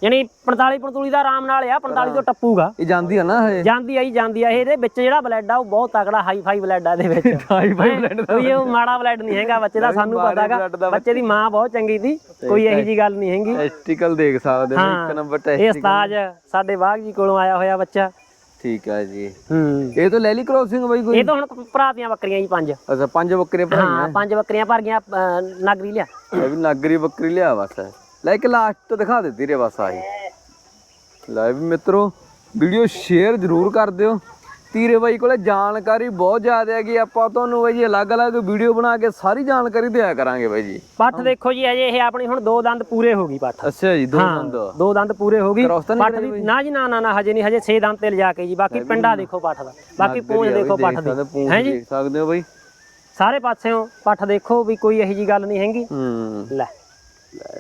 ਯਾਨੀ 45 45 ਦਾ ਆਰਾਮ ਨਾਲ ਆ 45 ਤੋਂ ਟੱਪੂਗਾ। ਇਹ ਜਾਂਦੀ ਆ ਨਾ ਹਜੇ ਜਾਂਦੀ ਆਈ ਜਾਂਦੀ ਆ। ਇਹਦੇ ਵਿੱਚ ਜਿਹੜਾ ਬਲੱਡ ਆ ਉਹ ਬਹੁਤ ਤਕੜਾ ਹਾਈ ਫਾਈ ਬਲੱਡ ਆ ਇਹਦੇ ਵਿੱਚ। ਹਾਈ ਫਾਈ ਬਲੱਡ ਕੋਈ ਉਹ ਮਾੜਾ ਬਲੱਡ ਨਹੀਂ ਹੈਗਾ ਬੱਚੇ ਦਾ ਸਾਨੂੰ ਮਾੜੇ ਪਤਾ ਹੈਗਾ। blood ਦਾ ਬੱਚੇ ਦੀ ਮਾਂ ਬਹੁਤ ਚੰਗੀ ਸੀ ਕੋਈ ਇਹੋ ਜੀ ਗੱਲ ਨਹੀਂ ਹੈਗੀ। ਟੈਸਟੀਕਲ ਦੇਖ ਸਕਦੇ ਹੋ। ਇੱਕ ਨੰਬਰ ਇਹ ਟੈਸਟੀਕਲ ਉਸਤਾਦ ਸਾਡੇ ਬਾਗ ਜੀ ਕੋਲੋਂ ਆਇਆ ਹੋਇਆ ਬੱਚਾ। ਠੀਕ ਆ ਜੀ। ਹੂੰ। ਇਹ ਤਾਂ ਲੈਲੀ ਕ੍ਰੋਸਿੰਗ ਬਈ ਕੋਈ? ਇਹ ਤਾਂ ਹੁਣ ਭਰਾ ਦੀਆਂ ਬੱਕਰੀਆਂ ਜੀ ਪੰਜ। ਅੱਛਾ ਪੰਜ ਬੱਕਰੇ ਭਰਾਈਆਂ। ਹਾਂ ਪੰਜ ਬੱਕਰੀਆਂ ਭਰ ਗਈਆਂ ਅਹ, ਨਾਗਰੀ ਲਿਆ। ਇਹ ਵੀ ਨਾਗਰੀ ਬੱਕਰੀ ਲਿਆ ਬਸ। ਲੈ ਇੱਕ ਲਾਸਟ ਦਿਖਾ ਦਿੱਤੀ ਰੇ ਬਸ ਆਹੀ। ਲੈ ਵੀ ਮਿੱਤਰੋ ਵੀਡੀਓ ਸ਼ੇਅਰ ਜ਼ਰੂਰ ਕਰ ਦਿਓ। ਤੀਰੇ ਬਾਈ ਕੋਲੇ ਜਾਣਕਾਰੀ ਬਹੁਤ ਜ਼ਿਆਦਾ ਹੈਗੀ ਆਪਾਂ ਤੁਹਾਨੂੰ ਬਾਈ ਜੀ ਅਲੱਗ-ਅਲੱਗ ਵੀਡੀਓ ਬਣਾ ਕੇ ਸਾਰੀ ਜਾਣਕਾਰੀ ਦਿਆ ਕਰਾਂਗੇ ਬਾਈ ਜੀ। ਪੱਠ ਦੇਖੋ ਜੀ ਅਜੇ ਇਹ ਆਪਣੀ ਹੁਣ ਦੋ ਦੰਦ ਪੂਰੇ ਹੋ ਗਈ ਪੱਠ। ਅੱਛਾ ਜੀ ਦੋ ਦੰਦ। ਦੋ ਦੰਦ ਪੂਰੇ ਹੋ ਗਈ। ਤਾਂ ਪੱਠ ਦੀ ਨਾ ਜੀ ਨਾ ਨਾ ਨਾ ਹਜੇ ਨਹੀਂ ਹਜੇ 6 ਦੰਦ ਤੇ ਲਿਜਾ ਕੇ ਜੀ ਬਾਕੀ ਪਿੰਡਾ ਦੇਖੋ ਪੱਠ ਦਾ। ਬਾਕੀ ਪੂੰਝ ਦੇਖੋ ਪੱਠ ਦੀ। ਹੈ ਜੀ? ਦੇਖ ਸਕਦੇ ਹੋ ਬਾਈ। ਸਾਰੇ ਪਾਸਿਓਂ ਪੱਠ ਦੇਖੋ ਵੀ ਕੋਈ ਇਹੋ ਜੀ ਗੱਲ ਨਹੀਂ ਹੈਗੀ। ਹੂੰ। ਲੈ।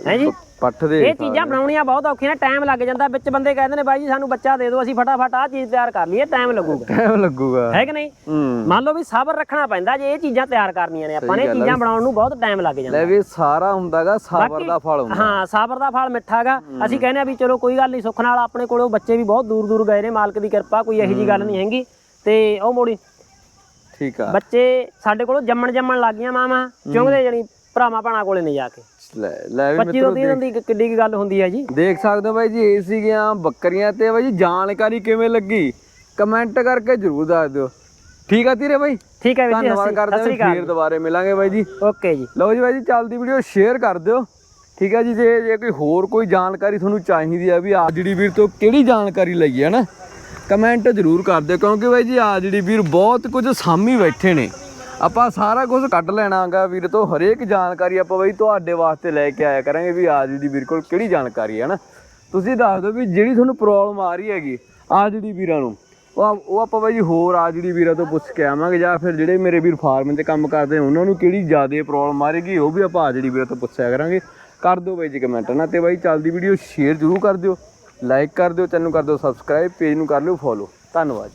ਹੈ ਜੀ? ਪੱਠ ਦੇ ਇਹ ਚੀਜ਼ਾਂ ਬਣਾਉਣੀਆਂ ਬਹੁਤ ਔਖੀਆਂ ਟਾਈਮ ਲੱਗ ਜਾਂਦਾ। ਵਿੱਚ ਬੰਦੇ ਕਹਿੰਦੇ ਨੇ ਬਾਈ ਜੀ ਸਾਨੂੰ ਬੱਚਾ ਦੇ ਦਿਓ ਅਸੀਂ ਫਟਾਫਟ ਆਹ ਚੀਜ਼ ਤਿਆਰ ਕਰ ਲਈਏ ਟਾਈਮ ਲੱਗੂਗਾ। ਟਾਈਮ ਲੱਗੂਗਾ। ਹੈ ਕਿ ਨਹੀਂ? ਮੰਨ ਲਓ ਵੀ ਸਬਰ ਰੱਖਣਾ ਪੈਂਦਾ ਜੇ ਇਹ ਚੀਜ਼ਾਂ ਤਿਆਰ ਕਰਨੀਆਂ ਨੇ ਆਪਾਂ ਨੇ ਚੀਜ਼ਾਂ ਬਣਾਉਣ ਨੂੰ ਬਹੁਤ ਟਾਈਮ ਲੱਗ ਜਾਂਦਾ। ਲੈ ਵੀ ਸਾਰਾ ਹੁੰਦਾਗਾ ਸਾਬਰ ਦਾ ਫਲ ਹੁੰਦਾ। ਹਾਂ ਸਾਬਰ ਦਾ ਫਲ ਮਿੱਠਾ ਹੈਗਾ ਅਸੀਂ ਕਹਿੰਦੇ ਆ ਵੀ ਚਲੋ ਕੋਈ ਗੱਲ ਨਹੀਂ ਸੁੱਖ ਨਾਲ ਆਪਣੇ ਕੋਲੋਂ ਬੱਚੇ ਵੀ ਬਹੁਤ ਦੂਰ ਦੂਰ ਗਏ ਨੇ ਮਾਲਕ ਦੀ ਕਿਰਪਾ ਕੋਈ ਇਹੋ ਜੀ ਗੱਲ ਨਹੀਂ ਹੈਗੀ। ਤੇ ਉਹ ਮੋੜੀ ਠੀਕ ਆ। ਬੱਚੇ ਸਾਡੇ ਕੋਲੋਂ ਜੰਮਣ ਜੰਮਣ ਲੱਗ ਗਈਆਂ ਮਾਵਾਂ ਚੁੰਗਦੇ ਜਣੀ ਭਰਾਵਾਂ ਭੈਣਾਂ ਕੋਲੇ ਨਹੀਂ ਜਾ ਕੇ। ਲੈ ਲੈ ਵੀ 25 ਤੋਂ 30 ਦਿਨ ਦੀ ਕਿੱਡੀ ਕੀ ਗੱਲ ਹੁੰਦੀ ਹੈ ਜੀ। ਦੇਖ ਸਕਦੇ ਹੋ ਬਾਈ ਜੀ ਇਹ ਸੀਗੀਆਂ ਬੱਕਰੀਆਂ ਤੇ ਬਾਈ ਜੀ ਜਾਣਕਾਰੀ ਕਿਵੇਂ ਲੱਗੀ? ਕਮੈਂਟ ਕਰਕੇ ਜਰੂਰ ਦੱਸ ਦਿਓ। ਠੀਕ ਆ ਤੀਰੇ ਬਾਈ? ਠੀਕ ਹੈ ਵੀਰ ਜੀ ਧੰਨਵਾਦ ਕਰਦੇ ਸਤਿ ਸ੍ਰੀ ਹਾਂ ਅਕਾਲ ਫੇਰ ਦੁਬਾਰੇ ਮਿਲਾਂਗੇ ਬਾਈ ਜੀ। ਓਕੇ ਜੀ। ਲਓ ਜੀ ਬਾਈ ਜੀ ਚੱਲਦੀ ਵੀਡੀਓ ਸ਼ੇਅਰ ਕਰ ਦਿਓ। ਠੀਕ ਹੈ ਜੀ ਜੇ ਜੇ ਕੋਈ ਹੋਰ ਕੋਈ ਜਾਣਕਾਰੀ ਤੁਹਾਨੂੰ ਚਾਹੀਦੀ ਆ ਵੀ ਆਜੜੀ ਵੀਰ ਤੋਂ ਕਿਹੜੀ ਜਾਣਕਾਰੀ ਲਈ ਹੈ ਨਾ ਕਮੈਂਟ ਜ਼ਰੂਰ ਕਰ ਦਿਓ ਕਿਉਂਕਿ ਬਾਈ ਜੀ ਆਜੜੀ ਵੀਰ ਬਹੁਤ ਕੁਝ ਸਾਮੀ ਬੈਠੇ ਨੇ। ਆਪਾਂ ਸਾਰਾ ਕੁਝ ਕੱਢ ਲੈਣਾਗਾ ਵੀਰ, ਤੋਂ ਹਰੇਕ ਜਾਣਕਾਰੀ ਆਪਾਂ ਬਾਈ ਤੁਹਾਡੇ ਵਾਸਤੇ ਲੈ ਕੇ ਆਇਆ ਕਰਾਂਗੇ ਵੀ ਆਜੜੀ ਵੀਰ ਕੋਲ ਕਿਹੜੀ ਜਾਣਕਾਰੀ ਹੈ ਨਾ। ਤੁਸੀਂ ਦੱਸ ਦਿਓ ਵੀ ਜਿਹੜੀ ਤੁਹਾਨੂੰ ਪ੍ਰੋਬਲਮ ਆ ਰਹੀ ਹੈਗੀ ਆਜੜੀ ਵੀਰਾਂ ਨੂੰ, ਉਹ ਉਹ ਆਪਾਂ ਬਾਈ ਜੀ ਹੋਰ ਆਜੜੀ ਵੀਰਾਂ ਤੋਂ ਪੁੱਛ ਕੇ ਆਵਾਂਗੇ ਜਾਂ ਫਿਰ ਜਿਹੜੇ ਮੇਰੇ ਵੀਰ ਫਾਰਮ ਤੇ ਕੰਮ ਕਰਦੇ ਉਹਨਾਂ ਨੂੰ ਕਿਹੜੀ ਜ਼ਿਆਦਾ ਪ੍ਰੋਬਲਮ ਆ ਰਹੀ ਉਹ ਵੀ ਆਪਾਂ ਆ ਆਜੜੀ ਵੀਰਾਂ ਤੋਂ ਪੁੱਛਿਆ ਕਰਾਂਗੇ। ਕਰ ਦਿਓ ਬਾਈ ਜੀ ਕਮੈਂਟ ਨਾ ਤੇ ਬਾਈ ਚੱਲਦੀ ਵੀਡੀਓ ਸ਼ੇਅਰ ਜ਼ਰੂਰ ਕਰ ਦਿਓ ਲਾਈਕ ਕਰ ਦਿਓ ਚੈਨਲ ਕਰ ਦਿਓ ਸਬਸਕ੍ਰਾਈਬ ਪੇਜ ਨੂੰ ਕਰ ਲਿਓ ਫੋਲੋ ਧੰਨਵਾਦ।